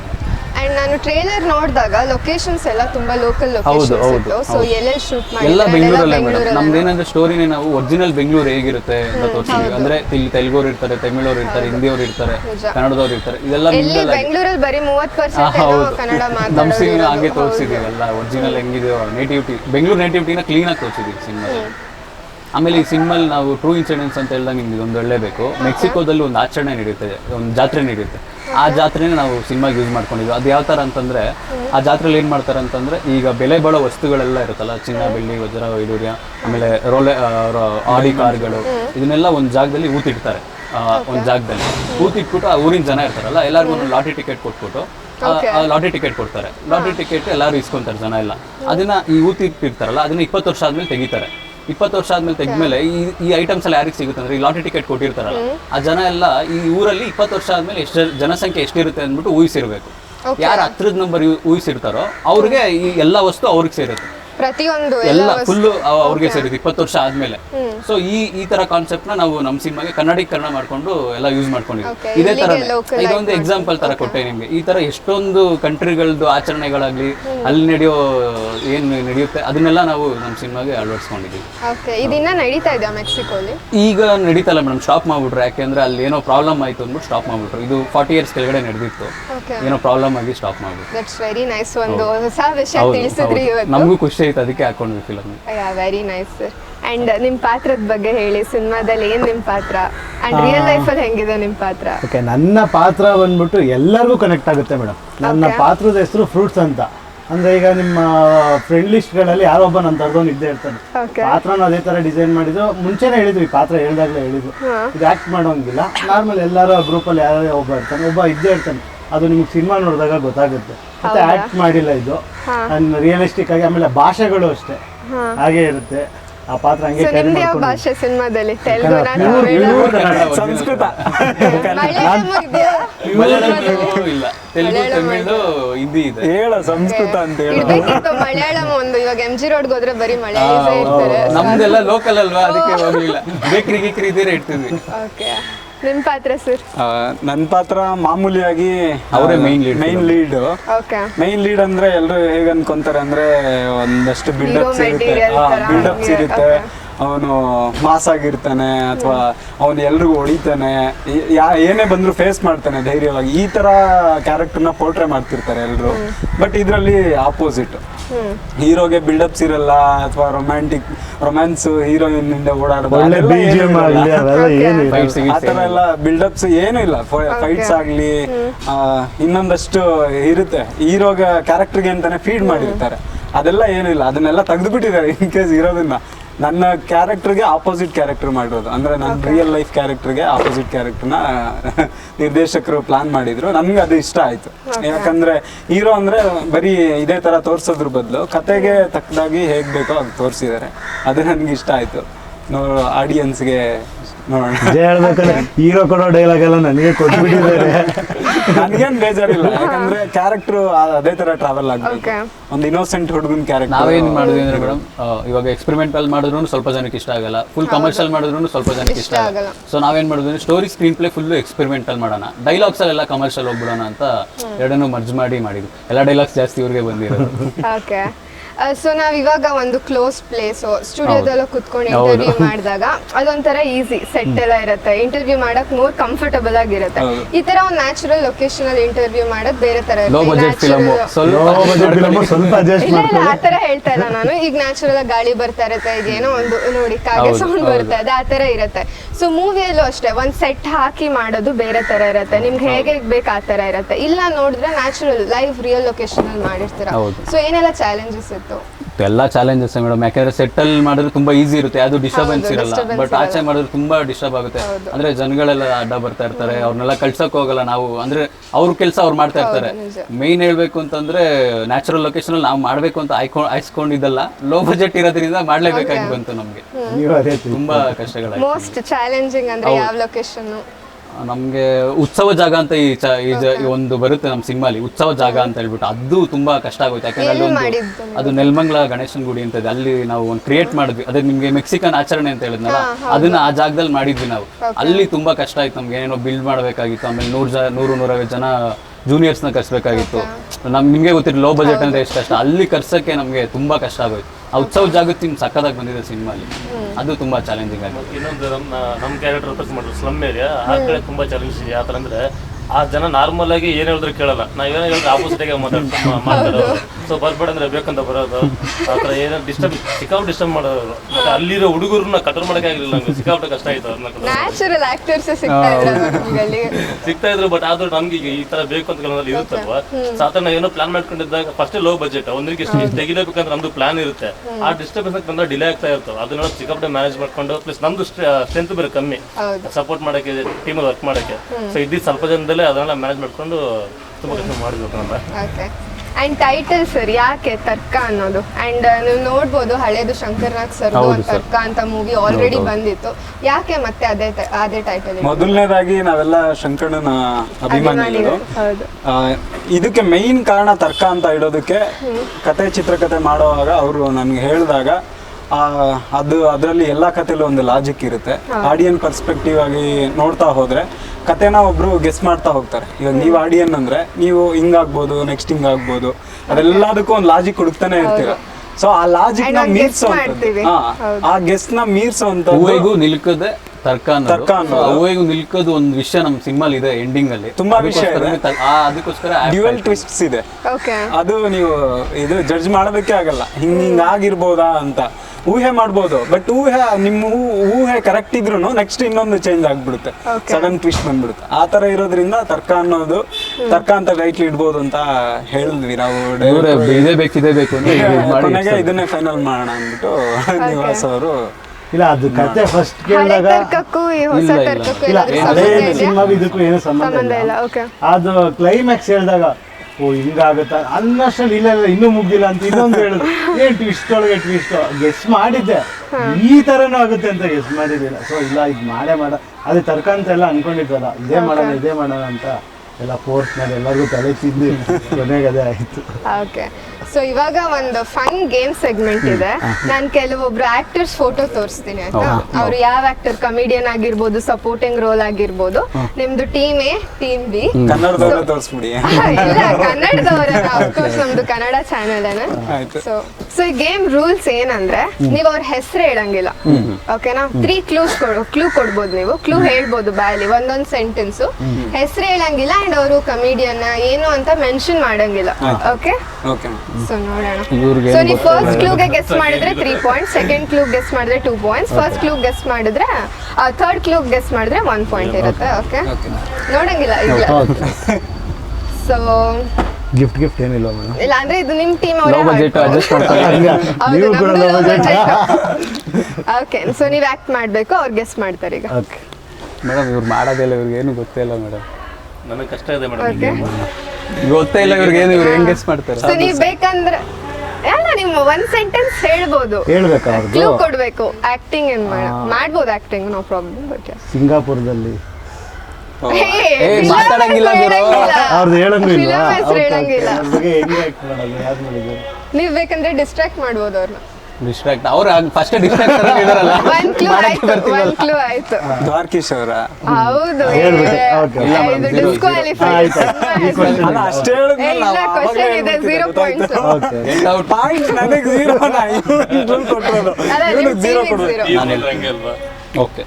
B: ಅಂಡ್ ನಾನು ಟ್ರೇಲರ್ ನೋಡಿದಾಗ ಲೊಕೇಶನ್ಸ್ ಎಲ್ಲ ತುಂಬಾ ಲೋಕಲ್
C: ಹೌದು
B: ಲೊಕೇಶನ್ಸ್
C: ಹೌದು
B: ಇತ್ತು ಸೊ
C: ಹೌದು.
B: ಎಲ್ಲೆಲ್ಲಿ ಶೂಟ್
C: ಎಲ್ಲ ಬೆಂಗಳೂರಲ್ಲೇ ಮೇಡಮ್ ನಮ್ದೇನಂದ್ರೆ ಸ್ಟೋರಿನೇ ನಾವು ಒರಿಜಿನಲ್ ಬೆಂಗಳೂರು ಹೇಗಿರುತ್ತೆ ಅಂತ ತೋರಿಸ್ತೀವಿ. ಅಂದ್ರೆ ಇಲ್ಲಿ ತೆಲುಗುರು ಇರ್ತಾರೆ ತಮಿಳೋರು ಇರ್ತಾರೆ ಹಿಂದಿಯವ್ರು ಇರ್ತಾರೆ. ಕನ್ನಡದವ್ರು ಇರ್ತಾರೆ. ಇದೆಲ್ಲ
B: ಎಲ್ಲಿ
C: ಆಗಿ-
B: ಬೆಂಗಳೂರಲ್ಲಿ ಬರೀ ಮೂವತ್
C: ಆ,
B: ಪರ್ಸೆಂಟ್
C: ಹೌದು.
B: ಕನ್ನಡ
C: ನಮ್ ಸೀನ್
B: ಮಾತಾಡೋದು
C: ಹಂಗೆ ತೋರಿಸಿದೀವಿ ಎಲ್ಲ ಒರಿಜಿನಲ್ ಹೆಂಗಿದೆಯೋ ನೇಟಿವಿಟಿ ಬೆಂಗಳೂರು ನೇಟಿವಿಟಿನ ಆಗಿ ತೋರಿಸಿದೀವಿ ಸಿನಿಮಾ ಆಮೇಲೆ ಈ ಸಿನಿಮಾಲ್ ನಾವು ಟ್ರೂ ಇನ್ಸಿಡೆಂಟ್ಸ್ ಅಂತ ಹೇಳಿದಾಗ ನಿಮ್ಗೆ ಒಂದು ಒಳ್ಳೆ ಬೇಕು. ಮೆಕ್ಸಿಕೋದಲ್ಲಿ ಒಂದು ಆಚರಣೆ ನಡೆಯುತ್ತೆ ಒಂದು ಜಾತ್ರೆ ನಡೆಯುತ್ತೆ ಆ ಜಾತ್ರೆನೇ ನಾವು ಸಿನಿಮಾಗೆ ಯೂಸ್ ಮಾಡ್ಕೊಂಡಿದ್ವಿ. ಅದು ಯಾವ ಥರ ಅಂತಂದ್ರೆ ಆ ಜಾತ್ರೆಯಲ್ಲಿ ಏನು ಮಾಡ್ತಾರೆ ಅಂತಂದ್ರೆ ಈಗ ಬೆಲೆ ಬಾಳೋ ವಸ್ತುಗಳೆಲ್ಲ ಇರುತ್ತಲ್ಲ ಚಿನ್ನ ಬೆಳ್ಳಿ ವಜ್ರ ವೈಡೂರ್ಯ ಆಮೇಲೆ ರೋಲೆ ಆಡಿ ಕಾರ್ಗಳು ಇದನ್ನೆಲ್ಲ ಒಂದು ಜಾಗದಲ್ಲಿ ಊತಿಡ್ತಾರೆ. ಒಂದು ಜಾಗದಲ್ಲಿ. ಊತಿಟ್ಬಿಟ್ಟು ಆ ಊರಿನ ಜನ ಇರ್ತಾರಲ್ಲ ಎಲ್ಲರಿಗೂ ಒಂದು ಲಾಟ್ರಿ ಟಿಕೆಟ್ ಕೊಟ್ಬಿಟ್ಟು ಲಾಟ್ರಿ ಟಿಕೆಟ್ ಕೊಡ್ತಾರೆ. ಲಾಟ್ರಿ ಟಿಕೆಟ್ ಎಲ್ಲರೂ ಇಸ್ಕೊಂತಾರೆ ಜನ ಎಲ್ಲ. ಅದನ್ನ ಈ ಊತಿ ಇಟ್ಟಿರ್ತಾರಲ್ಲ ಅದನ್ನ ಇಪ್ಪತ್ತು ವರ್ಷ ಆದ್ಮೇಲೆ ತೆಗಿತಾರೆ. ಇಪ್ಪತ್ತು ವರ್ಷ ಆದ್ಮೇಲೆ ತೆಗ್ದ್ಮೇಲೆ ಈ ಈ ಐಟಮ್ಸ್ ಎಲ್ಲ ಯಾರಿಗೆ ಸಿಗುತ್ತೆ ಅಂದ್ರೆ ಈ ಲಾಟ್ರಿ ಟಿಕೆಟ್ ಕೊಟ್ಟಿರ್ತಾರಲ್ಲ ಆ ಜನ ಎಲ್ಲ ಈ ಊರಲ್ಲಿ ಇಪ್ಪತ್ತು ವರ್ಷ ಆದ್ಮೇಲೆ ಎಷ್ಟು ಜನಸಂಖ್ಯೆ ಎಷ್ಟಿರುತ್ತೆ ಅಂದ್ಬಿಟ್ಟು ಊಹಿಸಿರ್ಬೇಕು. ಯಾರು ಹತ್ರದ ನಂಬರ್ ಊಹಿಸಿರ್ತಾರೋ ಅವ್ರಿಗೆ ಈ ಎಲ್ಲ ವಸ್ತು ಅವ್ರಿಗೆ ಸೇರುತ್ತೆ.
B: ಪ್ರತಿಯೊಂದು
C: ಎಲ್ಲ ಫುಲ್ ಅವ್ರಿಗೆ ಸೇರಿದ್ದು ಇಪ್ಪತ್ತು ವರ್ಷ ಆದ್ಮೇಲೆ. ಸೊ ಈ ಈ ತರ ಕಾನ್ಸೆಪ್ಟ್ನ ನಾವು ನಮ್ಮ ಸಿನಿಮಾಗೆ ಕನ್ನಡೀಕರಣ ಮಾಡ್ಕೊಂಡು ಎಲ್ಲ ಯೂಸ್ ಮಾಡ್ಕೊಂಡಿದ್ವಿ ಇದೇ ತರ ಇದೊಂದು ಎಕ್ಸಾಂಪಲ್ ತರ ಕೊಟ್ಟೆ ನಿಮ್ಗೆ. ಈ ತರ ಎಷ್ಟೊಂದು ಕಂಟ್ರಿಗಳದ್ದು ಆಚರಣೆಗಳಾಗ್ಲಿ ಅಲ್ಲಿ ನಡೆಯೋ ಏನ್ ನಡೆಯುತ್ತೆ ಅದನ್ನೆಲ್ಲ ನಾವು ನಮ್ಮ ಸಿನಿಮಾಗೆ ಅಳವಡಿಸ್ಕೊಂಡಿದ್ವಿ
B: ಇದಿನ್ನ ನಡೀತಾ ಮೆಕ್ಸಿಕೋಲಿ?
C: ಈಗ ನಡೀತಲ್ಲ ಮೇಡಮ್. ಸ್ಟಾಪ್ ಮಾಡ್ಬಿಟ್ರು. ಯಾಕೆಂದ್ರೆ ಅಲ್ಲಿ ಏನೋ ಪ್ರಾಬ್ಲಮ್ ಆಯ್ತು ಅಂದ್ಬಿಟ್ಟು ಸ್ಟಾಪ್ ಮಾಡ್ಬಿಟ್ರು. ಇದು ಫಾರ್ಟಿ ಇಯರ್ಸ್ ಕೆಳಗಡೆ ನಡೆದಿತ್ತು. ಏನೋ ಪ್ರಾಬ್ಲಮ್ ಆಗಿ ಸ್ಟಾಪ್ ಮಾಡ್ಬಿಟ್ರು.
B: ವೆರಿ ನೈಸ್ ಒಂದು ಹೊಸ ವಿಷಯ ತಿಳಿಸಿದ್ರಿ
C: ನಮಗೂ ಖುಷಿ ಆಯ್ತು ಅದಕ್ಕೆ ಹಾಕೊಂಡ್ವಿ film
B: very nice sir and ನಿಮ್ ಪಾತ್ರದ ಬಗ್ಗೆ ಹೇಳಿ ಸಿನಿಮಾದಲ್ಲಿ ಏನ್ ನಿಮ್ ಪಾತ್ರ? ಅಂಡ್ ರಿಯಲ್ ಲೈಫ್ ಅಲ್ಲಿ ಹೆಂಗಿದೆ ನಿಮ್ ಪಾತ್ರ?
A: ಓಕೆ ನನ್ನ ಪಾತ್ರ ಬಂದ್ಬಿಟ್ಟು ಎಲ್ಲರಿಗೂ ಕನೆಕ್ಟ್ ಆಗುತ್ತೆ ಮೇಡಮ್ ನನ್ನ ಪಾತ್ರದ ಹೆಸರು ಫ್ರೂಟ್ಸ್ ಅಂತ. ಅಂದ್ರೆ ಈಗ ನಿಮ್ಮ ಫ್ರೆಂಡ್ ಲಿಸ್ಟ್ಗಳಲ್ಲಿ ಯಾರೊಬ್ಬ ನನ್ನ ತರ್ದೊಂದು ಇದ್ದೇ ಇರ್ತಾನೆ.
B: ಓಕೆ
A: ಪಾತ್ರನ ಅದೇ ತರ ಡಿಸೈನ್ ಮಾಡಿದ್ರು. ಮುಂಚೆನೆ ಹೇಳಿದ್ವಿ ಈ ಪಾತ್ರ ಹೇಳ್ದಾಗ್ಲೇ ಹೇಳಿದ್ರು. ಇದು ಆಕ್ಟ್ ಮಾಡೋಂಗಿಲ್ಲ. ನಾರ್ಮಲ್ ಎಲ್ಲರೂ ಗ್ರೂಪಲ್ಲಿ ಯಾರೇ ಒಬ್ಬ ಇರ್ತಾನೆ ಒಬ್ಬ ಇದ್ದೇ ಇರ್ತಾನೆ. ಅದು ನಿಮ್ಗೆ ಸಿನಿಮಾ ನೋಡಿದಾಗ ಗೊತ್ತಾಗುತ್ತೆ. ಮತ್ತೆ ಆಕ್ಟ್ ಮಾಡಿಲ್ಲ ಇದು. ರಿಯಲಿಸ್ಟಿಕ್ ಆಗಿ ಆಮೇಲೆ ಭಾಷೆಗಳು ಅಷ್ಟೇ. ಹಾಗೆ ಇರುತ್ತೆ. ಆ ಪಾತ್ರ ಹಂಗೆ
B: ಸೊ
A: ಕ್ಯಾರಿ
B: ನಿಮ್ದು ಯಾವ
A: ಮಾಡ್ಕೊಂಡು
B: ಭಾಷೆ ಸಿನಿಮಾದಲ್ಲಿ ತೆಲುಗುನಾ
D: ಸಂಸ್ಕೃತ.
B: ಮಲಯಾಳಂ ಇದೆಯಾ?
C: ಇಲ್ಲ. ತೆಲುಗು ತಮಿಳು ಹಿಂದಿ ಇದೆ.
D: ಹೇಳ ಸಂಸ್ಕೃತ ಅಂತ ಹೇಳ.
B: ಇರ್ಬೇಕಿತ್ತು ಮಲಯಾಳಂ ಒಂದು. ಇವಾಗ ಎಂ ಜಿ ರೋಡ್ ಹೋದ್ರೆ ಬರೀ ಮಲಯಾಳಿಸೇ ಇರ್ತಾರೆ.
C: ನಮ್ದೆಲ್ಲ ಲೋಕಲ್ ಅಲ್ವಾ? ಅದಕ್ಕೆ ಹೋಗ್ಲಿಲ್ಲ. ಬೇಕ್ರಿ ಗೀಕ್ರಿ ಇದೇ ಇಡ್ತಿದ್ವಿ.
B: ಓಕೆ ನಿಮ್ ಪಾತ್ರ ಸರ್?
D: ನನ್ನ ಪಾತ್ರ ಮಾಮೂಲಿಯಾಗಿ
C: ಅವರೇ main lead
D: main lead
B: okay.
D: Main lead ಅಂದ್ರೆ ಎಲ್ಲರೂ ಹೇಗೆ ಅನ್ಕೊಂತಾರೆ ಅಂದ್ರೆ ಒಂದಷ್ಟು ಬಿಲ್ಡಪ್ಸ್ ಇರುತ್ತೆ. ಬಿಲ್ಡಪ್ಸ್
B: ಹಂಗೆ,
D: ಇರುತ್ತೆ. ಅವನು ಮಾಸ್ ಆಗಿರ್ತಾನೆ ಅಥವಾ ಅವನು ಎಲ್ರಿಗೂ ಹೊಡಿತಾನೆ. ಯಾ ಏನೇ ಬಂದ್ರು ಫೇಸ್ ಮಾಡ್ತಾನೆ ಧೈರ್ಯವಾಗಿ. ಈ ತರ ಕ್ಯಾರೆಕ್ಟರ್ನ ಪೋರ್ಟ್ರೆ ಮಾಡ್ತಿರ್ತಾರೆ ಎಲ್ಲರೂ ಬಟ್ ಇದರಲ್ಲಿ ಆಪೋಸಿಟ್ ಹೀರೋಗೆ ಬಿಲ್ಡಪ್ಸ್ ಇರಲ್ಲ ಅಥವಾ ರೊಮ್ಯಾಂಟಿಕ್ ರೊಮ್ಯಾನ್ಸ್ ಹೀರೋಯಿನ್ ಇಂದ ಓಡಾಡೋದು
A: ಒಳ್ಳೆ
D: ಅದೆಲ್ಲ ಏನೂ
A: BGM
D: ಇರಲ್ಲ.
A: ಆಗಲಿ ಅವೆಲ್ಲ ಏನು ಇಲ್ಲ.
C: Fights
D: ಆ ಥರ ಎಲ್ಲ ಬಿಲ್ಡಪ್ಸ್ ಏನೂ ಇಲ್ಲ ಫೈಟ್ಸ್ ಆಗಲಿ ಇನ್ನೊಂದಷ್ಟು ಇರುತ್ತೆ. ಹೀರೋಗ ಕ್ಯಾರೆಕ್ಟರ್ಗೆ ಅಂತಾನೆ ಫೀಡ್ ಮಾಡಿರ್ತಾರೆ. ಅದೆಲ್ಲ ಏನಿಲ್ಲ. ಇಲ್ಲ ಅದನ್ನೆಲ್ಲ ತೆಗೆದುಬಿಟ್ಟಿದ್ದಾರೆ ಇನ್ ಕೇಸ್ ಇರೋದನ್ನ. ನನ್ನ ಕ್ಯಾರೆಕ್ಟರ್ಗೆ ಆಪೋಸಿಟ್ ಕ್ಯಾರೆಕ್ಟರ್ ಮಾಡಿರೋದು. ಅಂದ್ರೆ ನನ್ನ ರಿಯಲ್ ಲೈಫ್ ಕ್ಯಾರೆಕ್ಟರ್ಗೆ ಆಪೋಸಿಟ್ ಕ್ಯಾರೆಕ್ಟರ್ನ ನಿರ್ದೇಶಕರು ಪ್ಲಾನ್ ಮಾಡಿದ್ರು. ನನ್ಗೆ ಅದು ಇಷ್ಟ ಆಯ್ತು. ಯಾಕಂದ್ರೆ ಹೀರೋ ಅಂದ್ರೆ ಬರೀ ಇದೇ ತರ ತೋರ್ಸೋದ್ರ ಬದಲು ಕತೆಗೆ ತಕ್ಕದಾಗಿ ಹೇಗ್ ಬೇಕೋ ಅದು ತೋರಿಸಿದ್ದಾರೆ ಅದು ನನ್ಗೆ ಇಷ್ಟ ಆಯ್ತು. ನೋ ಆಡಿಯನ್ಸ್ಗೆ
A: ನಿಜ ಹೇಳ್ಬೇಕಂದ್ರೆ ಹೀರೋ ಕೊಡೋ ಡೈಲಾಗ್ ಎಲ್ಲ ನನಗೆ ಕೊಟ್ಬಿಟ್ಟಿದ್ದಾರೆ.
D: ನನ್ಗೇನ್ ಬೇಜಾರಿಲ್ಲ ಯಾಕಂದ್ರೆ ಕ್ಯಾರೆಕ್ಟರ್ ಅದೇ ತರ ಟ್ರಾವೆಲ್ ಆಗ್ಬೇಕು. ಒಂದು ಇನ್ನೋಸೆಂಟ್ ಹುಡುಗನ್ ಕ್ಯಾರೆಕ್ಟರ್
C: ನಾವೇನ್ ಮಾಡಿದ್ವಿ ಅಂದ್ರೆ ಮೇಡಮ್ ಇವಾಗ ಎಕ್ಸ್ಪೆರಿಮೆಂಟಲ್ ಮಾಡಿದ್ರು ಸ್ವಲ್ಪ ಜನಕ್ಕೆ ಇಷ್ಟ ಆಗಲ್ಲ ಫುಲ್ ಕಮರ್ಷಿಯಲ್ ಮಾಡಿದ್ರು ಸ್ವಲ್ಪ ಜನಕ್ಕೆ ಇಷ್ಟ ಆಗಲ್ಲ. ಸೊ ನಾವೇನ್ ಮಾಡಿದ್ವಿ story screenplay full experimental ಮಾಡೋಣ. ಡೈಲಾಗ್ಸ್ ಅಲ್ಲೆಲ್ಲ ಕಮರ್ಷಿಯಲ್ ಹೋಗ್ಬಿಡೋಣ ಅಂತ ಎರಡನ್ನೂ ಮರ್ಜ್ ಮಾಡಿ ಮಾಡಿದ್ವಿ. ಎಲ್ಲ ಡೈಲಾಗ್ಸ್ ಜಾಸ್ತಿ ಇವ್ರಿಗೆ ಬಂದಿರೋದು.
B: ಸೊ ನಾವ್ ಇವಾಗ ಒಂದು ಕ್ಲೋಸ್ ಪ್ಲೇಸ್ ಸ್ಟುಡಿಯೋದಲ್ಲ ಕುತ್ಕೊಂಡು ಇಂಟರ್ವ್ಯೂ ಮಾಡಿದಾಗ ಅದೊಂಥರ ಈಸಿ ಸೆಟ್ ಎಲ್ಲ ಇರುತ್ತೆ. ಇಂಟರ್ವ್ಯೂ ಮಾಡಕ್ ಮೋರ್ ಕಂಫರ್ಟಬಲ್ ಆಗಿರುತ್ತೆ. ಈ ತರ ಒಂದು ನ್ಯಾಚುರಲ್ ಲೊಕೇಶನ್ ಅಲ್ಲಿ ಇಂಟರ್ವ್ಯೂ ಮಾಡೋದ್ ಬೇರೆ ತರ
C: ಲೋ
B: ಇರುತ್ತೆ.
C: ಬಜೆಟ್ ಫಿಲಮ್ ಸ್ವಲ್ಪ
A: ಲೋ ಬಜೆಟ್ ಫಿಲಮ್ ಸ್ವಲ್ಪ ಅಡ್ಜಸ್ಟ್
B: ಇಲ್ಲ ಇಲ್ಲ ಆ ತರ ಹೇಳ್ತಾ ಇಲ್ಲ ನಾನು. ಈಗ ನ್ಯಾಚುರಲ್ ಆಗಿ ಗಾಳಿ ಬರ್ತಾ ಇರುತ್ತೆ ಇದೇನೋ ಏನೋ ಒಂದು ನೋಡಿ ಕಾಗೆ ಸೌಂಡ್. ಬರ್ತಾ ಇದೆ ಆತರ ತರ ಇರುತ್ತೆ. ಸೊ ಮೂವಿಯಲ್ಲೂ ಅಷ್ಟೇ ಒಂದ್ ಸೆಟ್ ಹಾಕಿ ಮಾಡೋದು ಬೇರೆ ತರ ಇರುತ್ತೆ. ನಿಮ್ಗೆ ಹೇಗೆ ಬೇಕು ಆ ತರ ಇರುತ್ತೆ. ಇಲ್ಲ ನೋಡಿದ್ರೆ ನ್ಯಾಚುರಲ್ ಲೈವ್ ರಿಯಲ್ ಲೊಕೇಶನ್ ಅಲ್ಲಿ ಮಾಡಿರ್ತೀರಾ. ಸೊ ಏನೆಲ್ಲ ಚಾಲೆಂಜಸ್ ಇತ್ತು?
C: ಎಲ್ಲ ಚಾಲೆಂಜಸ್ ಮೇಡಮ್ ಯಾಕಂದ್ರೆ ಸೆಟಲ್ ಮಾಡಿದ್ರೆ ತುಂಬಾ ಈಸಿ ಇರುತ್ತೆ. ಅದು ಡಿಸ್ಟರ್ಬೆನ್ಸ್ ಇರಲ್ಲ. ಬಟ್ ಆಚೆ ಮಾಡಿದ್ರೆ ತುಂಬಾ ಡಿಸ್ಟರ್ಬ್ ಆಗುತ್ತೆ. ಅಂದ್ರೆ ಜನಗಳೆಲ್ಲ ಅಡ್ಡ ಬರ್ತಾ ಇರ್ತಾರೆ. ಅವ್ರನ್ನೆಲ್ಲ ಕಳ್ಸಕ್ ಹೋಗಲ್ಲ ನಾವು. ಅಂದ್ರೆ ಅವ್ರ ಕೆಲಸ ಅವ್ರು ಮಾಡ್ತಾ ಇರ್ತಾರೆ. ಮೇನ್ ಹೇಳ್ಬೇಕು ಅಂತಂದ್ರೆ ನ್ಯಾಚುರಲ್ ಲೊಕೇಶನ್ ಅಲ್ಲಿ ನಾವು ಮಾಡ್ಬೇಕು ಅಂತ ಆಯ್ಕೊ ಆಯ್ಸ್ಕೊಂಡಿದ್ದಲ್ಲ ಲೋ ಬಜೆಟ್ ಇರೋದ್ರಿಂದ ಮಾಡ್ಲೇಬೇಕಾಗಿ ಬಂತು ನಮ್ಗೆ.
A: ನೀವು ಅದೇ
C: ತುಂಬಾ ಕಷ್ಟಗಳಾಗಿ
B: ಮೋಸ್ಟ್ ಚಾಲೆಂಜಿಂಗ್ ಅಂದ್ರೆ ಯಾವ ಲೊಕೇಶನ್
C: ನಮ್ಗೆ ಉತ್ಸವ ಜಾಗ ಅಂತ ಈ ಚ- ಈ ಜ- ಈ ಒಂದು ಬರುತ್ತೆ ನಮ್ಮ ಸಿನಿಮಾಲಿ ಉತ್ಸವ ಜಾಗ ಅಂತ ಹೇಳ್ಬಿಟ್ಟು. ಅದು ತುಂಬಾ ಕಷ್ಟ ಆಗೋಯ್ತು ಯಾಕಂದ್ರೆ ಅಲ್ಲಿ ಒಂದು ಅದು ನೆಲಮಂಗ್ಲ ಗಣೇಶನ ಗುಡಿ ಅಂತ ಇದೆ. ಅಲ್ಲಿ ನಾವು ಒಂದು ಕ್ರಿಯೇಟ್ ಮಾಡಿದ್ವಿ. ಅದೇ ನಿಮಗೆ ಮೆಕ್ಸಿಕನ್ ಆಚರಣೆ ಅಂತ ಹೇಳಿದ್ನಲ್ಲ? ಅದನ್ನ ಆ ಜಾಗದಲ್ಲಿ ಮಾಡಿದ್ವಿ ನಾವು. ಅಲ್ಲಿ ತುಂಬಾ ಕಷ್ಟ ಆಯ್ತು ನಮ್ಗೆ. ಏನೇನೋ ಬಿಲ್ಡ್ ಮಾಡಬೇಕಾಗಿತ್ತು. ಆಮೇಲೆ ನೂರು ಜ ನೂರು ನೂರೈವತ್ತು ಜನ ಜೂನಿಯರ್ಸ್ನ ಕರ್ಸ್ಬೇಕಾಗಿತ್ತು. ನಮ್ ನಿಮಗೆ ಗೊತ್ತಿರೋ ಲೋ ಬಜೆಟ್ ಅಂದ್ರೆ ಎಷ್ಟು ಕಷ್ಟ. ಅಲ್ಲಿ ಕರ್ಸಕ್ಕೆ ನಮಗೆ ತುಂಬಾ ಕಷ್ಟ ಆಗೋಯ್ತು. ಉತ್ಸವ ಜಾಗಕ್ಕೆ ನಿಮ್ಗೆ ಸಕ್ಕದಾಗಿ ಬಂದಿದೆ ಸಿನಿಮಾಲಿ. ಅದು ತುಂಬಾ ಚಾಲೆಂಜಿಂಗ್ ಆಗಿದೆ.
E: ಇನ್ನೊಂದು ನಮ್ಮ ನಮ್ಮ ಕ್ಯಾರೆಕ್ಟರ್ ತಕ್ಕ ಮಾಡಿದ್ರು ಸ್ಲಮ್ ಏರಿಯಾ ಆ ಕಡೆ ತುಂಬಾ ಚಾಲೆಂಜ್ ಇದೆ. ಯಾವ ಅಂದ್ರೆ ಆ ಜನ ನಾರ್ಮಲ್ ಆಗಿ ಏನ್ ಹೇಳಿದ್ರು ಕೇಳಲ್ಲ. ನಾವ್ ಏನೋ ಹೇಳಿದ್ರೆ ಆಪೋಸಿಟ್ ಆಗಿ ಮಾತಾಡ್ತಾರೆ ಸೊ ಬರ್ಬೇಡ ಅಂದ್ರೆ ಬೇಕಂತ ಬರೋದು. ಆ ಥರ ಏನೋ ಡಿಸ್ಟರ್ಬ್ ಸಿಕ್ಕಾಪಟ್ಟೆ ಡಿಸ್ಟರ್ಬ್ ಮಾಡೋದು ಮತ್ತೆ ಅಲ್ಲಿರೋ ಹುಡುಗರನ್ನ ಕಟರ್ ಮಾಡಕ್ ಆಗಿರಲಿಲ್ಲ ನಮ್ಗೆ. ಸಿಕ್ಕಾಪಟ್ಟೆ ಕಷ್ಟ ಆಯ್ತು ಅವ್ರನ್ನ
B: ನ್ಯಾಚುರಲ್ ಆಕ್ಟರ್ಸ್ ಸಿಗ್ತಾ ಇದ್ರು ನಮ್ಗೆ ಅಲ್ಲಿ
E: ಸಿಗ್ತಾ ಇದ್ರು ಬಟ್ ಆದ್ರೂ ನಮ್ಗೆ ಈಗ ಈ ತರ ಬೇಕು ಅಂತ ಕೆಲವೊಂದ್ರಲ್ಲಿ ಇರುತ್ತಲ್ವಾ? ಸೊ ಆ ಥರ ನಾವು ಏನೋ ಪ್ಲಾನ್ ಮಾಡ್ಕೊಂಡಿದ್ದಾಗ ಫಸ್ಟ್ ಲೋ ಬಜೆಟ್ ಎಷ್ಟು ಇಷ್ಟು ತೆಗಿಲೇಬೇಕಂದ್ರೆ ನಮ್ದು ಪ್ಲಾನ್ ಇರುತ್ತೆ. ಆ ಡಿಸ್ಟರ್ಬೆನ್ಸ್ ಬಂದ್ರೆ ಡಿಲೇ ಆಗ್ತಾ ಇರ್ತವೆ. ಅದನ್ನೆಲ್ಲ ಸಿಕ್ಕಾಪಟ್ಟೆ ಮ್ಯಾನೇಜ್ ಮಾಡ್ಕೊಂಡು ಪ್ಲಸ್ ನಮ್ದು ಸ್ಟ್ರೆಂತ್ ಬೇರೆ ಕಮ್ಮಿ. ಸಪೋರ್ಟ್ ಮಾಡಕ್ಕೆ ಟೀಮಲ್ಲಿ ವರ್ಕ್ ಮಾಡಕ್ಕೆ. ಸೊ ಇದ್ದಿದ್ದು ಸ್ವಲ್ಪ ಜನದಲ್ಲೇ ಅದನ್ನೆಲ್ಲ ಮ್ಯಾನೇಜ್ ಮಾಡ್ಕೊಂಡು ತುಂಬಾ ಕೆಲಸ ಮಾಡಬೇಕು ಅಂತ
B: ಓಕೆ ಅಂಡ್ ಟೈಟಲ್ ಸರ್ ಯಾಕೆ ತರ್ಕ ಅನ್ನೋದು? ಅಂಡ್ ನೀವು ನೋಡ್ಬೋದು ಹಳೇದು ಶಂಕರ್ನಾಗ್ ಸರ್ ಒಂದು ತರ್ಕ ಅಂತ ಮೂವಿ ಆಲ್ರೆಡಿ ಬಂದಿತ್ತು. ಯಾಕೆ ಮತ್ತೆ ಅದೇ ಅದೇ ಟೈಟಲ್
D: ಮೊದಲನೇದಾಗಿ ನಾವೆಲ್ಲ ಶಂಕರ್ನ ಅಭಿಮಾನಿಗಳು.
B: ಹೌದು.
D: ಆ, ಇದಕ್ಕೆ ಮೈನ್ ಕಾರಣ ತರ್ಕ ಅಂತ ಇಡೋದಕ್ಕೆ ಕತೆ ಚಿತ್ರಕತೆ ಮಾಡುವಾಗ ಅವರು ನನ್ಗೆ ಹೇಳಿದಾಗ ಅದು ಅದರಲ್ಲಿ ಎಲ್ಲ ಕಥೆಲೂ ಒಂದು ಲಾಜಿಕ್ ಇರುತ್ತೆ. ಆಡಿಯನ್ ಪರ್ಸ್ಪೆಕ್ಟಿವ್ ಆಗಿ ನೋಡ್ತಾ ಹೋದ್ರೆ ಕತೆನ ಒಬ್ರು ಗೆಸ್ ಮಾಡ್ತಾ ಹೋಗ್ತಾರೆ. ಇವಾಗ ನೀವು ಆಡಿಯನ್ ಅಂದ್ರೆ ನೀವು ಹಿಂಗಾಗ್ಬೋದು ನೆಕ್ಸ್ಟ್ ಹಿಂಗಾಗ್ಬೋದು ಅದೆಲ್ಲದಕ್ಕೂ ಒಂದು ಲಾಜಿಕ್ ಹುಡುಕ್ತಾನೆ ಇರ್ತೀರ. ಸೊ ಆ
B: ಲಾಜಿಕ್ನ
D: ಮೀರ್ಸೋ. ಆ ಗೆಸ್ನ ಮೀರ್ಸೋ
C: ಅಂತ ನಿಲ್ಕದೆ ತರ್ಕ
D: ತರ್ಕ ಅನ್ನೋದು.
C: ಹೂವಿಗೂ ನಿಲ್ಕೋದು ಒಂದು ವಿಷಯ ನಮ್ಮ ಸಿನಿಮಾಲ್ ಇದೆ ಎಂಡಿಂಗ್ ಅಲ್ಲಿ
D: ತುಂಬಾ ವಿಷಯ
C: ಅದಕ್ಕೋಸ್ಕರ ಡ್ಯುಯಲ್
D: ಡ್ಯುವೆಲ್ ಟ್ವಿಸ್ಟ್ಸ್ ಇದೆ.
B: ಓಕೆ.
D: ಅದು ನೀವು ಇದು ಜಡ್ಜ್ ಮಾಡೋದಕ್ಕೆ ಆಗಲ್ಲ. ಹಿಂಗ ಹಿಂಗ ಆಗಿರ್ಬೋದಾ ಅಂತ. ಊಹೆ ಮಾಡ್ಬೋದು. ಬಟ್ ಊಹೆ ನಿಮ್ಮ ಊಹೆ ಕರೆಕ್ಟ್ ಇದ್ರು ನೆಕ್ಸ್ಟ್ ಇನ್ನೊಂದು ಚೇಂಜ್ ಆಗ್ಬಿಡುತ್ತೆ. ಸಡನ್ ಟ್ವಿಸ್ಟ್ ಬಂದ್ಬಿಡುತ್ತೆ. ಆ ತರ ಇರೋದ್ರಿಂದ ತರ್ಕ ಅನ್ನೋದು ತರ್ಕ ಅಂತ ಟೈಟ್ಲ್ ಇಡ್ಬೋದು ಅಂತ ಹೇಳಿದ್ವಿ ನಾವು.
C: ಇದೇ ಬೇಕು ಇದೇ ಬೇಕು ಅಂತ ಇದು ಮಾಡಿ
D: ಕೊನೆಗೆ ಇದನ್ನೇ ಫೈನಲ್ ಮಾಡೋಣ ಅಂದ್ಬಿಟ್ಟು ನಿವಾಸ್ ಅವರು
A: ಇಲ್ಲ ಅದು ಕತೆ ಫಸ್ಟ್ ಕೇಳಿದಾಗ
B: ತರ್ಕಕ್ಕೂ ಈ ಹೊಸ
C: ಇಲ್ಲ, ಇಲ್ಲ.
B: ತರ್ಕಕ್ಕೂ
A: ಇಲ್ಲ
B: ಏನಾದ್ರು
A: ಹಳೆ
B: ಸಂಬಂಧ ಇದೆಯಾ
A: ಸಿನಿಮಾಗೂ ಇದಕ್ಕೂ ಏನೂ ಸಂಬಂಧ
B: ಸಂಬಂಧ ಇಲ್ಲ.
A: ಇಲ್ಲ
B: ಓಕೆ
A: ಅದು ಕ್ಲೈಮ್ಯಾಕ್ಸ್ ಹೇಳಿದಾಗ ಓ ಹಿಂಗಾಗತ್ತ? ಅನ್ನಷ್ಟಲ್ಲಿ ಇಲ್ಲ ಇಲ್ಲ ಇನ್ನೂ ಮುಗ್ದಿಲ್ಲ ಅಂತ ಇನ್ನೊಂದು ಹೇಳುದು ಏನ್ ಟ್ವಿಸ್ಟ್ ಒಳಗೆ ಟ್ವಿಸ್ಟ್ ಗೆಸ್ ಮಾಡಿದ್ದೆ. ಈ ತರನೂ ಆಗುತ್ತೆ ಅಂತ ಗೆಸ್ ಮಾಡಿದ್ದಿಲ್ಲ ಸೊ ಇಲ್ಲ ಇದು ಮಾಡೇ ಮಾಡ. ಅದೇ ತರ್ಕಂತ ಎಲ್ಲ ಅನ್ಕೊಂಡಿದ್ವಲ್ಲ ಇದೇ ಮಾಡೋಣ ಇದೇ ಮಾಡೋಣ ಅಂತ ಎಲ್ಲ ಫೋರ್ಸ್ ಮೇಲೆ ಎಲ್ಲರಿಗೂ ತಲೆ ತಿಂದು ಕೊನೆಗೆ ಅದೇ ಆಯ್ತು.
B: ಓಕೆ ಸೊ ಇವಾಗ ಒಂದು ಫನ್ ಗೇಮ್ ಸೆಗ್ಮೆಂಟ್ ಇದೆ. ನಾನು ಕೆಲವೊಬ್ರು ಆಕ್ಟರ್ಸ್ ಫೋಟೋ ತೋರಿಸ್ತೀನಿ ಆಯ್ತಾ? ಅವ್ರು ಯಾವ ಆಕ್ಟರ್ ಕಮಿಡಿಯನ್ ಆಗಿರ್ಬೋದು ಸಪೋರ್ಟಿಂಗ್ ರೋಲ್ ಆಗಿರ್ಬೋದು ನಿಮ್ದು ಟೀಮ್ ಎ ಟೀಮ್ ಬಿ
D: ಕನ್ನಡದವ್ರೆ ತೋರಿಸ್ಬಿಡಿ.
B: ಇಲ್ಲ ಕನ್ನಡದವರ ಅಫ್ಕೋರ್ಸ್ ನಮ್ದು ಕನ್ನಡ ಚಾನೆಲ್ ಸೊ ಸೊ ಈ ಗೇಮ್ ರೂಲ್ಸ್ ಏನಂದ್ರೆ ನೀವು ಅವ್ರ ಹೆಸರು ಹೇಳಂಗಿಲ್ಲ. ಓಕೆನಾ ತ್ರೀ ಕ್ಲೂಸ್ ಕ್ಲೂ ಕೊಡ್ಬೋದು ನೀವು. ಕ್ಲೂ ಹೇಳ್ಬೋದು ಬಾಯಲ್ಲಿ ಒಂದೊಂದು ಸೆಂಟೆನ್ಸ್ ಹೆಸರು ಹೇಳಂಗಿಲ್ಲ ಅಂಡ್ ಅವರು ಕಮಿಡಿಯನ್ ಏನು ಅಂತ ಮೆನ್ಷನ್ ಮಾಡಂಗಿಲ್ಲ. ಓಕೆ
D: ಓಕೆ
B: ಸೊ ನೋಡೋಣ.
C: ಇವ್ರಿಗೆ
B: ಸೊ ನೀವು ಫಸ್ಟ್ ಕ್ಲೂಗೆ ಗೆಸ್ ಮಾಡಿದ್ರೆ three point second clue guess ಮಾಡಿದ್ರೆ two points first clue guess ಮಾಡಿದ್ರೆ ಥರ್ಡ್ ಕ್ಲೂ ಗೆಸ್ ಮಾಡಿದ್ರೆ ಒನ್ ಪಾಯಿಂಟ್ ಇರುತ್ತೆ ಓಕೆ ನೋಡಂಗಿಲ್ಲ ಇಲ್ಲ. ಸೊ
A: ಗಿಫ್ಟ್ ಗಿಫ್ಟ್ ಏನಿಲ್ಲ ಮೇಡಮ್
B: ಇಲ್ಲ ಅಂದ್ರೆ ಇದು ನಿಮ್ಮ ಟೀಮ್
C: ಲೋ ಬಜೆಟ್ ಅಡ್ಜಸ್ಟ್ ಮಾಡ್ತಾರೆ
A: ನೀವು ಕೂಡ ಬಜೆಟ್
B: ಓಕೆ ಸೊ ನೀವು ಆಕ್ಟ್ ಮಾಡಬೇಕು ಅವ್ರು ಗೆಸ್ ಮಾಡ್ತಾರೆ ಈಗ.
A: ಓಕೆ
C: ಮೇಡಮ್ ಇವ್ರು ಮಾಡೋದಿಲ್ಲ ಇವ್ರಿಗೆ ಏನು ಗೊತ್ತೇ ಇಲ್ಲ ಮೇಡಮ್
E: ನನಗೆ ಕಷ್ಟ ಇದೆ ಮೇಡಮ್
B: ಓಕೆ
C: ಗೊತ್ತೇ ಇಲ್ಲ ಇವ್ರಿಗೆ ಏನು ಇವ್ರು ಹೆಂಗ್ ಗೆಸ್ ಮಾಡ್ತಾರೆ?
B: ಸೊ ನೀವ್ ಬೇಕಂದ್ರೆ ಅಲ್ಲ ನೀವು ಒಂದ್ ಸೆಂಟೆನ್ಸ್ ಹೇಳ್ಬೋದು.
A: ಹೇಳ್ಬೇಕಾ ಅವ್ರದ್ದು
B: ಕ್ಲೂ ಕೊಡ್ಬೇಕು. ಆಕ್ಟಿಂಗ್ ಏನ್ ಮಾಡ ಮಾಡ್ಬೋದು ಆಕ್ಟಿಂಗ್ ನೋ ಪ್ರಾಬ್ಲಮ್ ಬಟ್
A: ಸಿಂಗಾಪುರದಲ್ಲಿ.
C: ಮಾತಾಡಂಗಿಲ್ಲ ಗುರು.
A: ಅವ್ರದ್ದು ಹೇಳಂಗೂ ಇಲ್ಲ
B: Film ಹೆಸ್ರು ಹೇಳಂಗಿಲ್ಲ.
A: ಅದ್ರ ಬಗ್ಗೆ ಹೆಂಗೆ ಆಕ್ಟ್ ಮಾಡೋದು? ಯಾರು ಮಾಡಿದ್ರು
B: ನೀವ್ ಬೇಕಂದ್ರೆ ಡಿಸ್ಟ್ರಾಕ್ಟ್ ಮಾಡ್ಬೋದು ಅವ್ರನ್ನ
C: ಡಿಸ್ಟ್ರಾಕ್ಟ್ ಅವ್ರು ಫಸ್ಟ್ ಡಿಸ್ಟ್ರಾಕ್ಟ್ ಇದಾರಲ್ಲ.
B: ಒಂದ್ ಕ್ಲೂ ಆಯ್ತು ಒಂದ್ ಕ್ಲೂ ಆಯ್ತು.
D: ದ್ವಾರಕೀಶ್ ಅವರ.
B: ಹೌದು. ಡಿಸ್ಕ್ವಾಲಿಫೈ
D: ಅಷ್ಟೇ
B: ಏ, ಇಲ್ಲ ಕ್ವಶನ್ ಇದೆ ಪಾಯಿಂಟ್ಸ್
D: ಪಾಯಿಂಟ್ ನನಗೆ ಕೊಟ್ಟಿರೋದು ಇವ್ನಿಗೆ ಕೊಡೋದು
E: ನಾನು ಅಲ್ವಾ
C: ಓಕೆ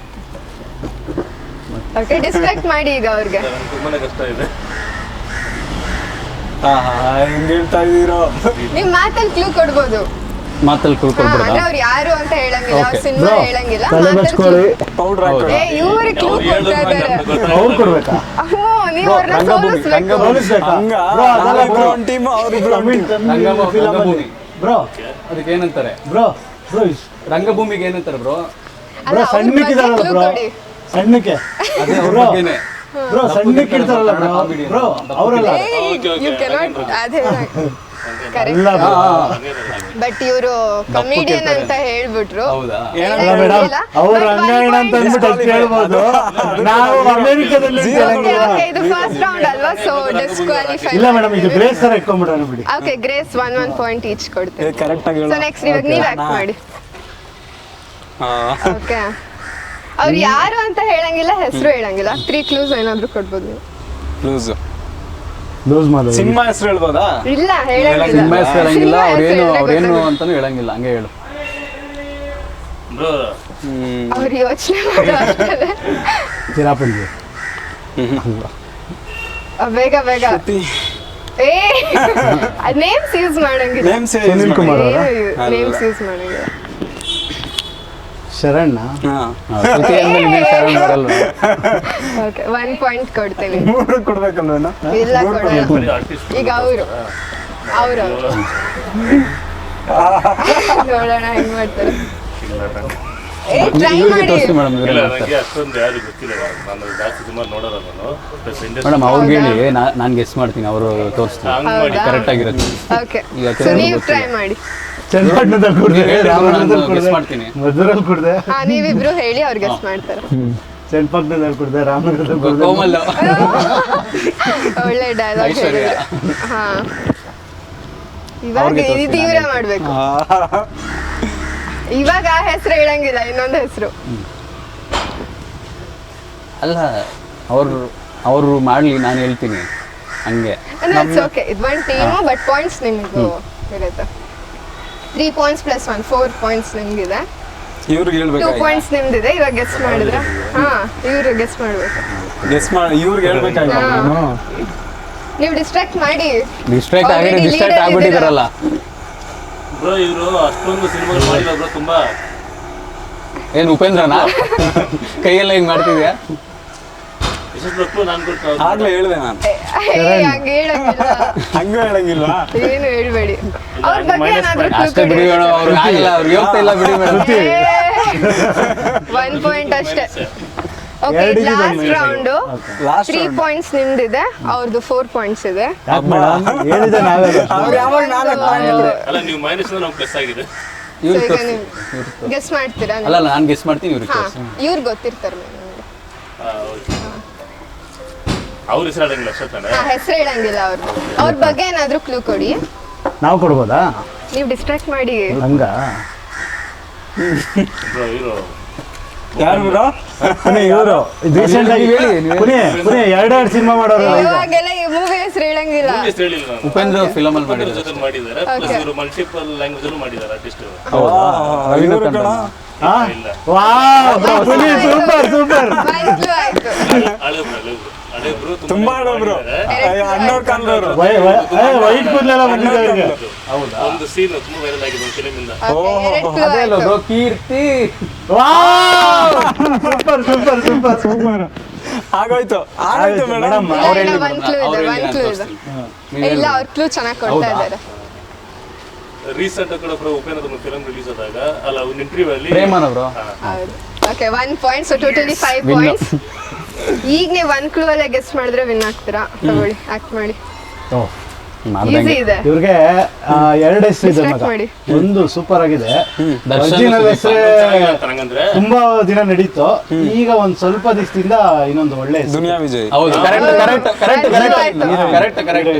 B: ಓಕೆ ಡಿಸ್ಟ್ರಾಕ್ಟ್ ಮಾಡಿ ಈಗ ಅವ್ರಿಗೆ.
E: ತುಂಬಾನೇ ಕಷ್ಟ ಇದೆ
D: ಹಾ ಹಾ ಹೆಂಗ್ ಹೇಳ್ತಾ ಇದೀರೋ
B: ನಿಮ್ ಮಾತಲ್ಲಿ ಕ್ಲೂ ಕೊಡ್ಬೋದು.
C: ಮಾತಲ್ಲಿ
B: ಹಾ,
C: ಕುಳ್ಕೊಳ್ಬಿಡ
B: ಅಂದ್ರೆ ಅವ್ರು ಯಾರು ಅಂತ ಹೇಳಂಗಿಲ್ಲ ಅವ್ರ
C: Okay.
B: ಸಿನಿಮಾ
A: ಬ್ರೋ
B: ಹೇಳಂಗಿಲ್ಲ.
A: ತಲೆ ಬಚ್ಕೊಳ್ಳಿ
D: ಪೌಡರ್ ಹಾಕೊಳ್ಳಿ.
B: ಏ ಇವ್ರಿಗೆ ಕ್ಲೂ
E: ಅವ್ರು
B: ಕೊಡ್ತಾ ಇದಾರೆ?
A: ಅವ್ರು ಕೊಡ್ಬೇಕಾ?
B: ಅಹೋ ನೀವು ಅವ್ರನ್ನ
C: ರಂಗಭೂಮಿ,
B: ಸೋಲಿಸ್ಬೇಕು.
A: ಸೋಲಿಸ್ಬೇಕಾ?
D: ಹಂಗ
A: Bro, ಅದಲ್ಲ
D: ನಾವಿಬ್ರು ಒಂದ್ ಟೀಮ್ ಅವ್ರಿಬ್ರು ಒಂದ್ team.
C: ರಂಗಭೂಮಿ, ರಂಗಭೂಮಿ.
A: ಬ್ರೋ.
C: ಅದಕ್ಕೆ ಏನಂತಾರೆ
A: ಬ್ರೋ ಬ್ರೋ
C: ರಂಗಭೂಮಿಗೆ ಏನಂತಾರೆ ಬ್ರೋ?
B: ಅಲ್ಲ,
A: ಬ್ರೋ
B: ಅವ್ರ
A: ಸಣ್ಣಕ್ಕಿದಾರಲ್ಲ
B: ಬಗ್ಗೆ clue
A: ಬ್ರೋ
B: ಕೊಡಿ.
A: ಸಣ್ಣಕ್ಕೆ.
C: ಅದೇ ಅವ್ರ
A: ಬ್ರೋ
C: ಬಗ್ಗೆನೇ.
A: ಬ್ರೋ ಸಣ್ಣಕ್ಕಿರ್ತಾರಲ್ಲ ಬ್ರೋ. ಬ್ರೋ ಅವರಲ್ಲ.
B: ಯು ಕೆನಾಟ್ ಅದೇ ಕರೆಕ್ಟ್
A: ಇಲ್ಲ ಬ್ರೋ
B: ಬಟ್ ಇವರು ಕಮಿಡಿಯನ್ ಅಂತ ಹೇಳ್ಬಿಟ್ರು.
C: ಹೌದಾ?
A: ಅಲ್ಲ ಮೇಡಮ್ ಅವ್ರು ರಂಗಾಯಣ ಅಂತ ಅಂದ್ಬಿಟ್ಟು ಅದ್ ಕೇಳ್ಬೋದು. ನಾವು ಅಮೆರಿಕದಲ್ಲಿ.
B: ಇದು ಫಸ್ಟ್ ರೌಂಡ್ ಅಲ್ವಾ? ಸೊ ಡಿಸ್ಕ್ವಾಲಿಫೈ
A: ಇಲ್ಲ ಮೇಡಮ್ ಇದು ಗ್ರೇಸ್ ಸರ್ ಇಟ್ಕೊಂಡ್ಬಿಡೋಣ ಬಿಡಿ.
B: Okay grace one one point each
D: ಕೊಡ್ತೀನಿ.
B: ಕೊಡ್ತೇವೆ
D: ಕರೆಕ್ಟ್ ಆಗಿ
B: ಸೊ ನೆಕ್ಸ್ಟ್ ಇವಾಗ ನೀವು ಆಕ್ಟ್ ಮಾಡಿ. ಓಕೆ ಅವ್ರು ಯಾರು ಅಂತ ಹೇಳಂಗಿಲ್ಲ ಹೆಸರು ಹೇಳಂಗಿಲ್ಲ. ತ್ರೀ ಕ್ಲೂಸ್ ಏನಾದ್ರು ಕೊಡ್ಬೋದು. ನೀವು
D: ಲೂಸ್
A: ಮಾಡೋದು.
D: ಸಿನಿಮಾ ಹೆಸರು ಹೇಳ್ಬೋದಾ?
B: ಇಲ್ಲ ಹೇಳಂಗಿಲ್ಲ.
C: ಸಿನಿಮಾ ಹೆಸರು ಹೇಳಂಗಿಲ್ಲ. ಅವ್ರೇನು ಅವ್ರೇನು. ಅಂತಾನು ಹೇಳಂಗಿಲ್ಲ. ಹಂಗೆ ಹೇಳು.
B: ಅವ್ರು ಯೋಚನೆ.
A: ಚಿರಾಪುಂಜಿ.
B: ಬೇಗ ಬೇಗ. ಏ ನೇಮ್ಸ್ ಯೂಸ್ ಮಾಡಂಗಿಲ್ಲ.
D: ನೇಮ್ಸ್
A: ಸುನಿಲ್ ಕುಮಾರ್ ಅವರ?
B: ನೇಮ್ಸ್ ಯೂಸ್ ಮಾಡಂಗಿಲ್ಲ.
A: ಶರಣ್ಣ?
C: ಶ್ರುತಿ ಅಂದ್ಮೇಲೆ ಶರಣ್?
B: ಓಕೆ ಒನ್ ಪಾಯಿಂಟ್
D: ಮೂರು ಕೊಡ್ಬೇಕಲ್ವೇನೋ
B: ಇಲ್ಲ ಕೊಡಲ್ಲ. ಈಗ ಅವರು. ಅವರು. ನೋಡೋಣ ಹೆಂಗ್ ಮಾಡ್ತಾರೆ. ಏ ಟ್ರೈ ಮಾಡಿ.
C: ಮೇಡಮ್ ಅವ್ರಿಗೆ ಹೇಳಿ ನಾನು ಗೆಸ್ ಮಾಡ್ತೀನಿ ಅವರು ತೋರಿಸ್ತೀನಿ
E: ಹಂಗ್ ಮಾಡಿ
B: ಹೌದಾ?
C: ಕರೆಕ್ಟ್ ಆಗಿರುತ್ತೆ
B: ಓಕೆ ನೀವು ಟ್ರೈ ಮಾಡಿ.
A: ಚನ್ನಪಟ್ಟಣದಲ್ಲಿ ಕುಡ್ದೆ
C: ನೀವು ಹೇಳಿ,
A: ರಾಮನಗರದಲ್ಲಿ
C: ನಾನು guess
A: ಕುಡ್ದೆ
C: ಮಾಡ್ತೀನಿ.
A: ಮಧುರಲ್ಲಿ ಕುಡ್ದೆ
B: ಹಾ ನೀವಿಬ್ರು ಹೇಳಿ ಅವ್ರು ಗೆಸ್ ಮಾಡ್ತಾರೆ.
A: ಚನ್ನಪಟ್ಟಣದಲ್ಲಿ ಕುಡ್ದೆ ರಾಮನಗರದಲ್ಲಿ ಕುಡ್ದೆ
C: ಕೋಮಲ್.
B: ಒಳ್ಳೆ ಡೈಲಾಗ್
C: ಐಶ್ವರ್ಯ.
B: ಹಾ. ಇವಾಗ
C: ಅವ್ರಿಗೆ ತೋರ್ಸಿ
B: ಇದು ಇವರೇ ಮಾಡ್ಬೇಕು. ಇವಾಗ ಆ ಹೆಸರು ಹೇಳಂಗಿಲ್ಲ ಇನ್ನೊಂದು ಹೆಸರು.
C: ಅಲ್ಲ ಅವ್ರು ಅವರು ಮಾಡ್ಲಿ ನಾನು ಹೇಳ್ತೀನಿ. ಹಂಗೆ.
B: ಇಟ್ಸ್ ಓಕೆ ಇದು ಒಂದು ಟೀಮು ಬಟ್ ಪಾಯಿಂಟ್ಸ್ ನಿಮಗೂ ಇರುತ್ತೆ. Three points plus one four points ನಿಮ್ಗಿದೆ.
D: ಇವ್ರಿಗೆ
B: ಟೂ
D: ಹೇಳ್ಬೇಕಾಗಿ
B: ಪಾಯಿಂಟ್ಸ್ ನಿಮ್ದಿದೆ ಇವಾಗ ಗೆಸ್ ಮಾಡಿದ್ರೆ? ಹಾ ಇವ್ರು ಗೆಸ್ ಮಾಡ್ಬೇಕು.
D: ಗೆಸ್ ಮಾಡಿ ಇವ್ರಿಗೆ ಹೇಳ್ಬೇಕಾಗಿ
B: ಹಾ.
D: ನಾನು
B: ನೀವು ಡಿಸ್ಟ್ರಾಕ್ಟ್ ಮಾಡಿ.
C: ಡಿಸ್ಟ್ರಾಕ್ಟ್ ಆಗಿರೋ
B: Already
C: ಡಿಸ್ಟ್ರಾಕ್ಟ್
B: leader
C: ಆಗ್ಬಿಟ್ಟಿದಾರಲ್ಲ.
E: ಬ್ರೋ ಇವರು ಅಷ್ಟೊಂದು ಸಿನಿಮಾಗಳು ಮಾಡಿಲ್ಲ ಬ್ರೋ ತುಂಬಾ.
C: ಏನು ಉಪೇಂದ್ರನಾ? ಕೈಯೆಲ್ಲ ಹಿಂಗ್ ಮಾಡ್ತಿದ್ಯಾ?
E: ನಾನು ಕೊಟ್ಟು
D: ಆಗ್ಲೇ ಹೇಳ್ದೆ ನಾನು.
B: ಏ, ಹಂಗೆ ಹೇಳಂಗಿಲ್ಲ
D: ಹಂಗೂ ಹೇಳಂಗಿಲ್ವಾ?
B: ಏನು ಹೇಳ್ಬೇಡಿ. ಅವ್ರ ಬಗ್ಗೆ
E: minus
B: ಏನಾದ್ರೂ
C: ಅಷ್ಟೇ ಬಿಡಿ ಮೇಡಮ್ ಅವ್ರಿಗೆ ಆಗಿಲ್ಲ ಅವ್ರಿಗೆ ಹೋಗ್ತಾ ಇಲ್ಲ ಬಿಡಿ ಮೇಡಮ್.
B: ಒನ್ ಪಾಯಿಂಟ್ ಅಷ್ಟೇ. Okay last round three points ನಿಮ್ದಿದೆ ಅವ್ರದ್ದು ಫೋರ್ ಪಾಯಿಂಟ್ಸ್ ಇದೆ.
A: ಯಾಕೆ ಹೇಳಿದೆ ನಾವೇ
D: ಅವ್ರು ಯಾವಾಗ ನಾಲ್ಕು ಮಾಡಿದ್ರೆ
E: ಅಲ್ಲ ನೀವು ಮೈನಸ್ ನಾವು ಪ್ಲಸ್ ಆಗಿದೆ.
B: So
C: ಇವ್ರಿಗೆ
B: ಈಗ
C: ತೋರಿಸಿ
B: ನೀವು ಗೆಸ್ ಮಾಡ್ತೀರಾ
C: ಅಲ್ಲ ಅಲ್ಲ ನಾನು ಗೆಸ್ ಮಾಡ್ತೀನಿ ಇವ್ರಿಗೆ
B: ಹಾ
C: ತೋರಿಸಿ
B: ಇವ್ರು ಗೊತ್ತಿರ್ತಾರೆ
E: ಅವ್ರ ಹೆಸರು ಹೇಳಂಗಿಲ್ಲ ಅಷ್ಟೇ ತಾನೆ
B: ಹೆಸರು ಹೇಳಂಗಿಲ್ಲ ಅವ್ರು. ಅವ್ರ ಬಗ್ಗೆ ಏನಾದ್ರೂ ಕ್ಲೂ ಕೊಡಿ.
A: ನಾವು ಕೊಡ್ಬೋದಾ?
B: ನೀವು ಡಿಸ್ಟ್ರಾಕ್ಟ್ ಮಾಡಿ.
A: ಹಂಗ?
E: ಇವರು
D: ಯಾರು ಬ್ರೋ
A: ಇವರು. ರೀಸೆಂಟ್ ಆಗಿ
C: ಹೇಳಿ, ನೀವು
A: ಪುಣೆ ಪುಣೆ ಎರಡೆರಡು ಸಿನಿಮಾ ಮಾಡೋರು
B: ಇವಾಗೆಲ್ಲ ಈ ಮೂವಿ ಹೆಸರು ಹೇಳಂಗಿಲ್ಲ.
E: ಹೆಸರು ಹೇಳಿಲ್ಲ
C: ಉಪೇಂದ್ರ ಫಿಲಮ್ ಅಲ್ಲಿ
E: ಜೊತೆ ಮಾಡಿದ್ದಾರೆ. ಪ್ಲಸ್ ಇವರು ಮಲ್ಟಿಪಲ್ ಲ್ಯಾಂಗ್ವೇಜ್ ಅಲ್ಲೂ ಮಾಡಿದ್ದಾರೆ ಆರ್ಟಿಸ್ಟ್
C: ರವೀಂದ್ರ
D: ಇವ್ರು ಕಣ.
E: ಇಲ್ಲ.
A: ವಾವ್ ಪುಣೆ ಸೂಪರ್ ಸೂಪರ್
B: ಆಯ್ತು.
D: ತುಂಬಾ ಹಳಬ್ರು ಅಣ್ಣವ್ರ ಕಾಲದವ್ರು.
A: ವೈಟ್ ಕೂದಲೆಲ್ಲ ಬಂದಿದ್ದಾರೆ ಹೌದಾ?
E: ಒಂದು ಸೀನ್ ತುಂಬಾ ವೈರಲ್ ಆಗಿದೆ ಒಂದು ಫಿಲಿಮ್ ಇಂದ.
B: Okay, ಎರಡು clue
C: ಅದೇ ಅಲ್ಲ
B: ಆಯ್ತು.
C: Bro Keerthi.
A: Super super super. Super.
D: ಆಗೋಯ್ತು. ಆಗೋಯ್ತು ಮೇಡಮ್.
B: ಇಲ್ಲ,
C: ಅವ್ರು
B: ಕ್ಲೂ ಚೆನ್ನಾಗಿ ಕೊಡ್ತಾ ಇದ್ದಾರೆ.
E: ರೀಸೆಂಟ್ ಕೂಡ ಬ್ರೋ ಉಪೇಂದ್ರ ಒಂದು ಫಿಲಮ್ ರಿಲೀಸ್ ಆದಾಗ ಅಲ್ಲ ಒಂದು ಇಂಟರ್ವ್ಯೂ ಅಲ್ಲಿ
C: ಪ್ರೇಮನ
B: okay point so totally five
C: Win.
B: Points ಈಗ ನೀವು ಒನ್ ಕ್ಲೂ ಅಲ್ಲೇ ಗೆಸ್ ಮಾಡಿದ್ರೆ ವಿನ್ ಆಗ್ತೀರಾ? ತಗೊಳ್ಳಿ ಆಕ್ಟ್ ಮಾಡಿ. ಈಸಿ
C: ಮಾಡ್ದಂಗೆ
B: ಇದೆ.
A: ಇವ್ರಿಗೆ ಎರಡು ಹೆಸರು ಇದೆ ಮಗ.
B: ಮಾಡಿ.
A: ಒಂದು ಸೂಪರ್ ಆಗಿದೆ. ಒರಿಜಿನಲ್ ಹೆಸರೇ ತುಂಬಾ ದಿನ ನಡೀತು. ಈಗ ಒಂದ್ ಸ್ವಲ್ಪ ದಿವಸದಿಂದ ಇನ್ನೊಂದು ಒಳ್ಳೆ ಹೆಸರು.
D: ದುನಿಯಾ ವಿಜಯ್.
C: ಹೌದು ಕರೆಕ್ಟ್ ಕರೆಕ್ಟ್ ಕರೆಕ್ಟ್
B: ಅದು
C: ಕರೆಕ್ಟ್ ಕರೆಕ್ಟ್ ಕರೆಕ್ಟ್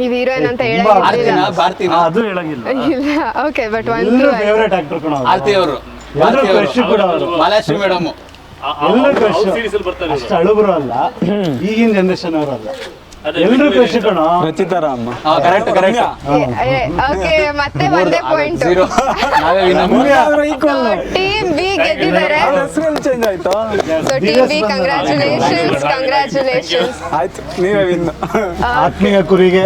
B: ನೀವು ಹೀರೋಯಿನ್ ಅಂತ ಹೇಳಂಗಿಲ್ಲ.
C: ಭಾರತೀನಾ
A: ಭಾರತಿನ? ಅದು ಹೇಳಂಗಿಲ್ಲ.
B: ಇಲ್ಲ ಓಕೆ ಬಟ್ ಒನ್
A: ಎಲ್ಲರೂ
B: ಕ್ಲೂ
A: ಫೇವ್ರೇಟ್ ಆಕ್ಟರ್ ಕಣ
C: ಆರ್ತಿ ಅವರು
A: ಎಲ್ಲರೂ ಕ್ರಶ್ ಕೂಡ ಅವರು.
C: ಮಾಲಾಶ್ರೀ ಮೇಡಮ್.
A: ಎಲ್ಲರೂ ಕ್ರಶ್
E: ಸೀರೀಸ್ ಅಲ್ಲಿ ಬರ್ತಾರೆ
A: ಅಷ್ಟು ಅಳುಬರು ಅಲ್ಲ. ಈಗಿನ ಜನರೇಷನ್ ಅವರಲ್ಲ. ಎಲ್ಲರೂ ಕ್ರಶ್ ಕಣ
D: ರಚಿತಾರಾಮ್
C: ಕರೆಕ್ಟ್ ಕರೆಕ್ಟ್
B: ಓಕೆ ಮತ್ತೆ ಒಂದೇ ಪಾಯಿಂಟ್ ಟೀಮ್ ಬಿ ಗೆದ್ದಿದ್ದಾರೆ.
D: ಹೆಸರು ಚೇಂಜ್ ಆಯ್ತು?
B: So team B congratulations congratulations
D: ಆಯ್ತು ನೀವೇ ವಿನ್
A: ಆತ್ಮೀಯ ಕುರಿಗೆ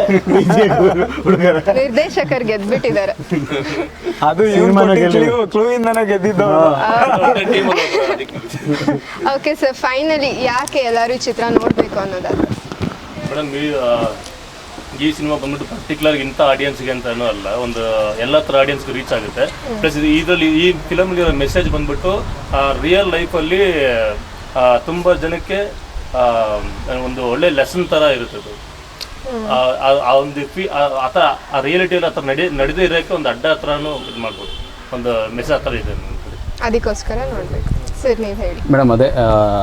A: ಹುಡುಗರ.
B: ನಿರ್ದೇಶಕರು ಗೆದ್ಬಿಟ್ಟಿದ್ದಾರೆ.
D: ಅದು. ಕ್ಲೂ ಇಂದನೇ ಗೆದ್ದಿದ್ದು.
B: ಓಕೆ ಸರ್ ಫೈನಲಿ ಯಾಕೆ ಎಲ್ಲರೂ ಚಿತ್ರ ನೋಡ್ಬೇಕು ಅನ್ನೋದಾದ್ರೆ?
E: ಮೇಡಮ್ ಈ ಈ ಸಿನಿಮಾ ಬಂದ್ಬಿಟ್ಟು ಪರ್ಟಿಕ್ಯುಲರ್ ಇಂಥ ಆಡಿಯನ್ಸ್ಗೆ ಅಂತಾನೂ ಅಲ್ಲ, ಒಂದು ಎಲ್ಲ ಥರ ಆಡಿಯನ್ಸ್ಗೆ ರೀಚ್ ಆಗುತ್ತೆ. ಪ್ಲಸ್ ಇದು ಇದರಲ್ಲಿ ಈ ಫಿಲಮ್ಗೆ ಮೆಸೇಜ್ ಬಂದ್ಬಿಟ್ಟು ರಿಯಲ್ ಲೈಫಲ್ಲಿ ತುಂಬ ಜನಕ್ಕೆ ಒಂದು ಒಳ್ಳೆ ಲೆಸನ್ ಥರ ಇರುತ್ತೆ ಅದು. ಆ- ಒಂದು ಫಿ ಆ ಥರ, ಆ ರಿಯಾಲಿಟಿಯಲ್ಲಿ ಆ ಥರ ನಡಿ ನಡೆದೇ ಇರೋಕ್ಕೆ ಒಂದು ಅಡ್ಡ ಹತ್ರನೂ ಇದು ಮಾಡ್ಬೋದು. ಒಂದು ಮೆಸೇಜ್ ಆ ಥರ ಇದೆ.
B: ಅದಕ್ಕೋಸ್ಕರ ನೋಡ್ಬೇಕು. ಸರ್ ನೀವು ಹೇಳಿ.
C: ಮೇಡಮ್ ಅದೇ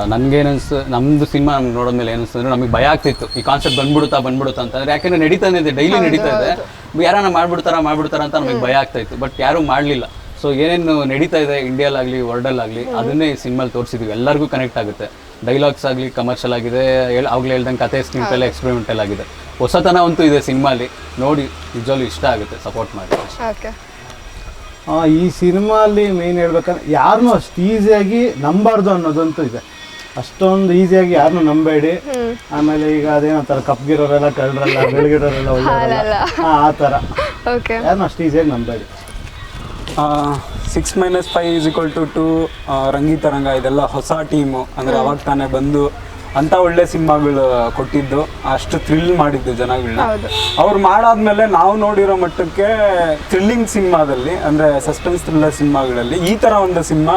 C: ನನ್ಗೆ ಅನ್ಸ್ತು ನಮ್ದು ಸಿನಿಮಾ ನಮ್ಗೆ ನೋಡಿದ್ಮೇಲೆ ಏನು ಅನ್ಸ್ತಂದ್ರೆ ನಮಗೆ ಭಯ ಆಗ್ತಿತ್ತು. ಈ ಕಾನ್ಸೆಪ್ಟ್ ಬಂದ್ಬಿಡುತ್ತಾ ಬಂದ್ಬಿಡುತ್ತಾ ಅಂತಂದ್ರೆ ಯಾಕಂದ್ರೆ ನಡೀತಾನೆ ಇದೆ ಡೈಲಿ ನಡೀತಾ ಇದೆ. ಯಾರನ್ನ ಮಾಡ್ಬಿಡ್ತಾರ ಮಾಡ್ಬಿಡ್ತಾರ ಅಂತ ನಮಗೆ ಭಯ ಆಗ್ತಾ ಇತ್ತು ಬಟ್ ಯಾರು ಮಾಡಲಿಲ್ಲ. ಸೊ ಏನೇನು ನಡೀತಾ ಇದೆ ಇಂಡಿಯಾಲಾಗಲಿ ವರ್ಲ್ಡಲ್ಲಾಗಲಿ ಅದನ್ನೇ ಈ ಸಿನಿಮಾಲಿ ತೋರಿಸಿದ್ವಿ. ಎಲ್ಲರಿಗೂ ಕನೆಕ್ಟ್ ಆಗುತ್ತೆ. ಡೈಲಾಗ್ಸ್ ಆಗಲಿ ಕಮರ್ಷಿಯಲ್ ಆಗಿದೆ ಹೇಳ್- ಆಗ್ಲೇ ಹೇಳ್ದಂಗೆ ಕತೆ ಸ್ಕ್ರೀನ್ ಎಲ್ಲ ಎಕ್ಸ್ಪೆರಿಮೆಂಟಲ್ ಆಗಿದೆ. ಹೊಸತನ ಅಂತೂ ಇದೆ ಸಿನಿಮಾಲಿ. ನೋಡಿ ನಿಜವಾಗ್ಲೂ ಇಷ್ಟ ಆಗುತ್ತೆ ಸಪೋರ್ಟ್ ಮಾಡಿ.
B: ಓಕೆ.
A: ಆ, ಈ ಸಿನಿಮಾಲಿ ಮೇನ್ ಹೇಳ್ಬೇಕಂದ್ರೆ ಯಾರನ್ನೂ ಅಷ್ಟು ಈಸಿಯಾಗಿ ನಂಬಾರ್ದು ಅನ್ನೋದಂತೂ ಇದೆ. ಅಷ್ಟೊಂದು ಈಸಿಯಾಗಿ ಯಾರನ್ನೂ ನಂಬೇಡಿ. ಆಮೇಲೆ ಈಗ ಅದೇನೋ ಥರ ಕಪ್ಗಿರೋರೆಲ್ಲ ಕಳ್ಳರಲ್ಲ ಬೆಳಗಿರೋರೆಲ್ಲ ಒಳ್ಳೆಯವರಲ್ಲ. ಹಾ, ಆ ಥರ. ಯಾರನ್ನೂ ಅಷ್ಟು ಈಸಿಯಾಗಿ ನಂಬೇಡಿ.
D: Six minus five is equal to two Rangitaranga ಇದೆಲ್ಲ ಹೊಸ ಟೀಮು ಅಂದರೆ ಅವಾಗ ತಾನೇ ಬಂದು ಅಂತ ಒಳ್ಳೆ ಸಿನಿಮಾಗಳು ಕೊಟ್ಟಿದ್ದು ಅಷ್ಟು ಥ್ರಿಲ್ ಮಾಡಿದ್ದು ಜನಗಳನ್ನ. ಅವ್ರು ಮಾಡಾದ್ಮೇಲೆ ನಾವು ನೋಡಿರೋ ಮಟ್ಟಕ್ಕೆ ಥ್ರಿಲ್ಲಿಂಗ್ ಸಿನಿಮಾದಲ್ಲಿ ಅಂದ್ರೆ ಸಸ್ಪೆನ್ಸ್ ಥ್ರಿಲ್ಲರ್ ಸಿನಿಮಾಗಳಲ್ಲಿ ಈ ತರ ಒಂದು ಸಿನಿಮಾ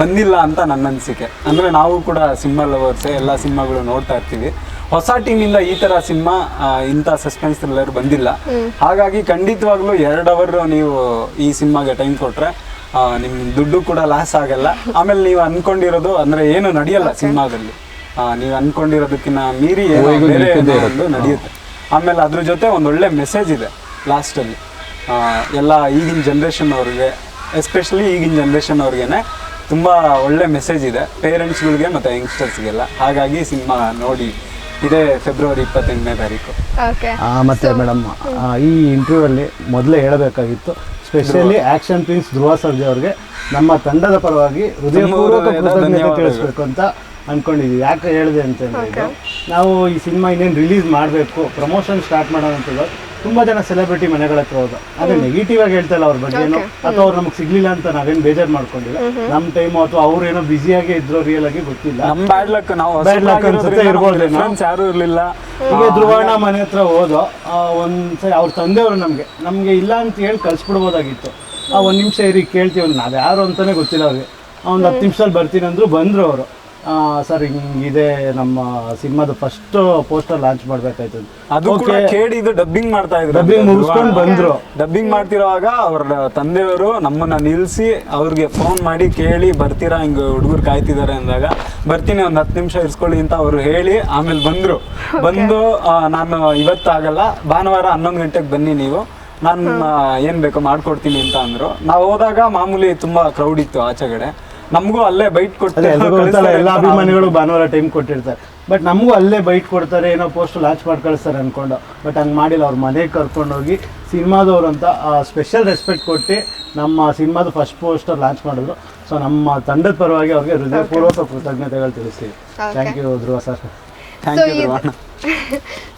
D: ಬಂದಿಲ್ಲ ಅಂತ ನನ್ನ ಅನಿಸಿಕೆ. ಅಂದ್ರೆ ನಾವು ಕೂಡ ಸಿನಿಮಾ ಲವರ್ಸ್ ಎಲ್ಲ ಸಿನಿಮಾಗಳು ನೋಡ್ತಾ ಇರ್ತೀವಿ. ಹೊಸ ಟೀಮಿಂದ ಈ ತರ ಸಿನಿಮಾ ಇಂಥ ಸಸ್ಪೆನ್ಸ್ ಥ್ರಿಲ್ಲರ್ ಬಂದಿಲ್ಲ. ಹಾಗಾಗಿ ಖಂಡಿತವಾಗ್ಲೂ ಎರಡು ಅವರ್ ನೀವು ಈ ಸಿನಿಮಾಗೆ ಟೈಮ್ ಕೊಟ್ರೆ ನಿಮ್ ದುಡ್ಡು ಕೂಡ ಲಾಸ್ ಆಗಲ್ಲ. ಆಮೇಲೆ ನೀವು ಅನ್ಕೊಂಡಿರೋದು ಅಂದ್ರೆ ಏನು ನಡೆಯಲ್ಲ ಸಿನಿಮಾದಲ್ಲಿ. ನೀವು ಅನ್ಕೊಂಡಿರೋದಕ್ಕಿಂತ ಮೀರಿ ಏನೋ ಬೇರೆ ಏನೋ ಒಂದು ನಡೆಯುತ್ತೆ. ಆಮೇಲೆ ಅದ್ರ ಜೊತೆ ಒಂದು ಒಳ್ಳೆ ಮೆಸೇಜ್ ಇದೆ ಲಾಸ್ಟಲ್ಲಿ ಎಲ್ಲ ಈಗಿನ ಜನ್ರೇಷನ್ ಅವ್ರಿಗೆ ಎಸ್ಪೆಷಲಿ ಈಗಿನ ಜನ್ರೇಷನ್ ಅವ್ರಿಗೇನೆ ತುಂಬ ಒಳ್ಳೆ ಮೆಸೇಜ್ ಇದೆ. ಪೇರೆಂಟ್ಸ್ಗಳಿಗೆ ಮತ್ತು ಯಂಗ್ಸ್ಟರ್ಸ್ಗೆಲ್ಲ ಹಾಗಾಗಿ ಸಿನಿಮಾ ನೋಡಿ. ಇದೇ ಫೆಬ್ರವರಿ ಇಪ್ಪತ್ತೆಂಟನೇ ತಾರೀಕು.
B: ಓಕೆ
A: ಮತ್ತೆ ಮೇಡಮ್ ಈ ಇಂಟರ್ವ್ಯೂ ಅಲ್ಲಿ ಮೊದಲೇ ಹೇಳಬೇಕಾಗಿತ್ತು. Specially action prince Dhruva Sarja ಅವ್ರಿಗೆ ನಮ್ಮ ತಂಡದ ಪರವಾಗಿ ಹೃದಯಪೂರ್ವಕ. ತಿಳಿಸ್ಬೇಕು ಅಂತ ಅನ್ಕೊಂಡಿದೀವಿ. ಯಾಕೆ ಹೇಳಿದೆ ಅಂತಂದ್ರೆ ಇದು ನಾವು ಈ ಸಿನಿಮಾ ಇನ್ನೇನು ರಿಲೀಸ್ ಮಾಡಬೇಕು ಪ್ರಮೋಷನ್ ಸ್ಟಾರ್ಟ್ ಮಾಡೋಣ ತುಂಬಾ ಜನ ಸೆಲೆಬ್ರಿಟಿ ಮನೆಗಳ ಹತ್ರ ಹೋದ. ಅದೇ ನೆಗೆಟಿವ್ ಆಗಿ ಹೇಳ್ತಾರೆ ಇಲ್ಲ ಅವ್ರ ಬಗ್ಗೆನೋ ಅಥವಾ ಅವ್ರು ನಮ್ಗೆ ಸಿಗ್ಲಿಲ್ಲ ಅಂತ ನಾವೇನು ಬೇಜಾರು ಮಾಡ್ಕೊಂಡಿಲ್ಲ? ನಮ್ಮ ಟೈಮ್ ಅಥವಾ ಅವ್ರು ಏನೋ ಬ್ಯುಸಿಯಾಗಿ ಇದ್ರು ರಿಯಲ್ ಆಗಿ ಗೊತ್ತಿಲ್ಲ.
D: ನಮ್ಮ ಬ್ಯಾಡ್ ಲಕ್ ನಾವು
A: ಬ್ಯಾಡ್ ಲಕ್ ಅನ್ಸುತ್ತೆ ಇರ್ಬೋದೇನೋ.
D: ಫ್ರೆಂಡ್ಸ್ ಯಾರು ಇರ್ಲಿಲ್ಲ.
A: ಹೀಗೆ ಧ್ರುವಣ್ಣ ಮನೆ ಹತ್ರ ಹೋದೋ ಆ, ಒಂದ್ಸರಿ ಅವ್ರ ತಂದೆಯವರು ನಮಗೆ ನಮಗೆ ಇಲ್ಲ ಅಂತ ಹೇಳಿ ಕಳ್ಸ್ಬಿಡ್ಬೋದಾಗಿತ್ತು. ಆ ಒಂದು ನಿಮಿಷ ಇರಿ ಕೇಳ್ತೀವಿ. ನಾವು ಯಾರು ಅಂತಾನೆ ಗೊತ್ತಿಲ್ಲ ಅವ್ರಿಗೆ. ಆ, ಒಂದು ಹತ್ತು ನಿಮಿಷದಲ್ಲಿ ಬರ್ತೀನಿ ಅಂದ್ರು ಬಂದ್ರು ಅವರು. ಸರ್ ಹಿಂಗಿದೆ ನಮ್ಮ ಸಿನಿಮಾದ ಫಸ್ಟ್ ಪೋಸ್ಟರ್ ಲಾಂಚ್ ಮಾಡ್ಬೇಕಾಯ್ತು.
D: ಅದು ಕೂಡ ಕೇಳಿ ಇದು ಡಬ್ಬಿಂಗ್ ಮಾಡ್ತಾ ಇದ್ರು.
A: ಡಬ್ಬಿಂಗ್ ಮುಗಿಸ್ಕೊಂಡು ಬಂದ್ರು.
D: ಡಬ್ಬಿಂಗ್ ಮಾಡ್ತಿರುವಾಗ ಅವ್ರ ತಂದೆಯವರು ನಮ್ಮನ್ನ ನಿಲ್ಸಿ ಅವ್ರಿಗೆ ಫೋನ್ ಮಾಡಿ ಕೇಳಿ ಬರ್ತೀರಾ ಹಿಂಗ ಹುಡುಗರು ಕಾಯ್ತಿದ್ದಾರೆ ಅಂದಾಗ ಬರ್ತೀನಿ ಒಂದ್ ಹತ್ತು ನಿಮಿಷ ಇರ್ಸ್ಕೊಳ್ಳಿ ಅಂತ ಅವ್ರು ಹೇಳಿ ಆಮೇಲೆ ಬಂದ್ರು. ಬಂದು ಆ, ನಾನು ಇವತ್ತಾಗಲ್ಲ ಭಾನುವಾರ ಹನ್ನೊಂದು ಗಂಟೆಗೆ ಬನ್ನಿ ನೀವು. ನಾನು ಏನ್ ಬೇಕೋ ಮಾಡ್ಕೊಡ್ತೀನಿ ಅಂತ ಅಂದ್ರು. ನಾವು ಹೋದಾಗ ಮಾಮೂಲಿ ತುಂಬಾ ಕ್ರೌಡ್ ಇತ್ತು ಆಚೆಗಡೆ. ನಮಗೂ ಅಲ್ಲೇ ಬೈಟ್ ಕೊಡ್ತಾರೆ
A: ಎಲ್ಲ ಅಭಿಮಾನಿಗಳು ಭಾನುವಾರ ಟೈಮ್ ಕೊಟ್ಟಿರ್ತಾರೆ. ಬಟ್ ನಮಗೂ ಅಲ್ಲೇ ಬೈಟ್ ಕೊಡ್ತಾರೆ ಏನೋ ಪೋಸ್ಟ್ ಲಾಂಚ್ ಮಾಡಿ ಕಳಿಸ್ತಾರೆ ಅನ್ಕೊಂಡು. ಬಟ್ ಹಂಗೆ ಮಾಡಿಲ್ಲ ಅವ್ರ ಮನೆಗೆ ಕರ್ಕೊಂಡೋಗಿ ಸಿನಿಮಾದವ್ರು ಅಂತ ಸ್ಪೆಷಲ್ ರೆಸ್ಪೆಕ್ಟ್ ಕೊಟ್ಟು ನಮ್ಮ ಸಿನಿಮಾದ ಫಸ್ಟ್ ಪೋಸ್ಟರ್ ಲಾಂಚ್ ಮಾಡಿದ್ರು. ಸೊ ನಮ್ಮ ತಂಡದ ಪರವಾಗಿ ಅವ್ರಿಗೆ ಹೃದಯಪೂರ್ವಕ ಕೃತಜ್ಞತೆಗಳು ತಿಳಿಸ್ತೀವಿ. Thank you Dhruva sir.
D: Thank
B: you
D: ಧ್ರುವಣ್ಣ.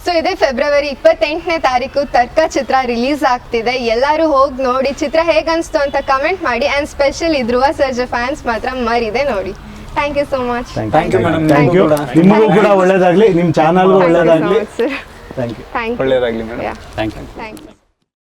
B: So ಇದೇ ಫೆಬ್ರವರಿ ಇಪ್ಪತ್ತೆಂಟನೇ ತಾರೀಕು ತರ್ಕ ಚಿತ್ರ ರಿಲೀಸ್ ಆಗ್ತಿದೆ. ಎಲ್ಲರೂ ಹೋಗಿ ನೋಡಿ. ಚಿತ್ರ ಹೇಗನ್ಸ್ತು ಅನಿಸ್ತು ಅಂತ ಕಮೆಂಟ್ ಮಾಡಿ. And specially Dhruva Sarja fans ಮಾತ್ರ ಮರಿದೆ ನೋಡಿ. Thank you so much
D: thank you madam
A: thank you. ನಿಮಗೂ ಕೂಡ. ಒಳ್ಳೇದಾಗಲಿ. ನಿಮ್ಮ ಚಾನಲ್ಗೂ ಒಳ್ಳೇದಾಗಲಿ. ಥ್ಯಾಂಕ್ ಯು
B: ಥ್ಯಾಂಕ್ ಯು
D: ಒಳ್ಳೇದಾಗಲಿ madam
C: thank you
B: thank you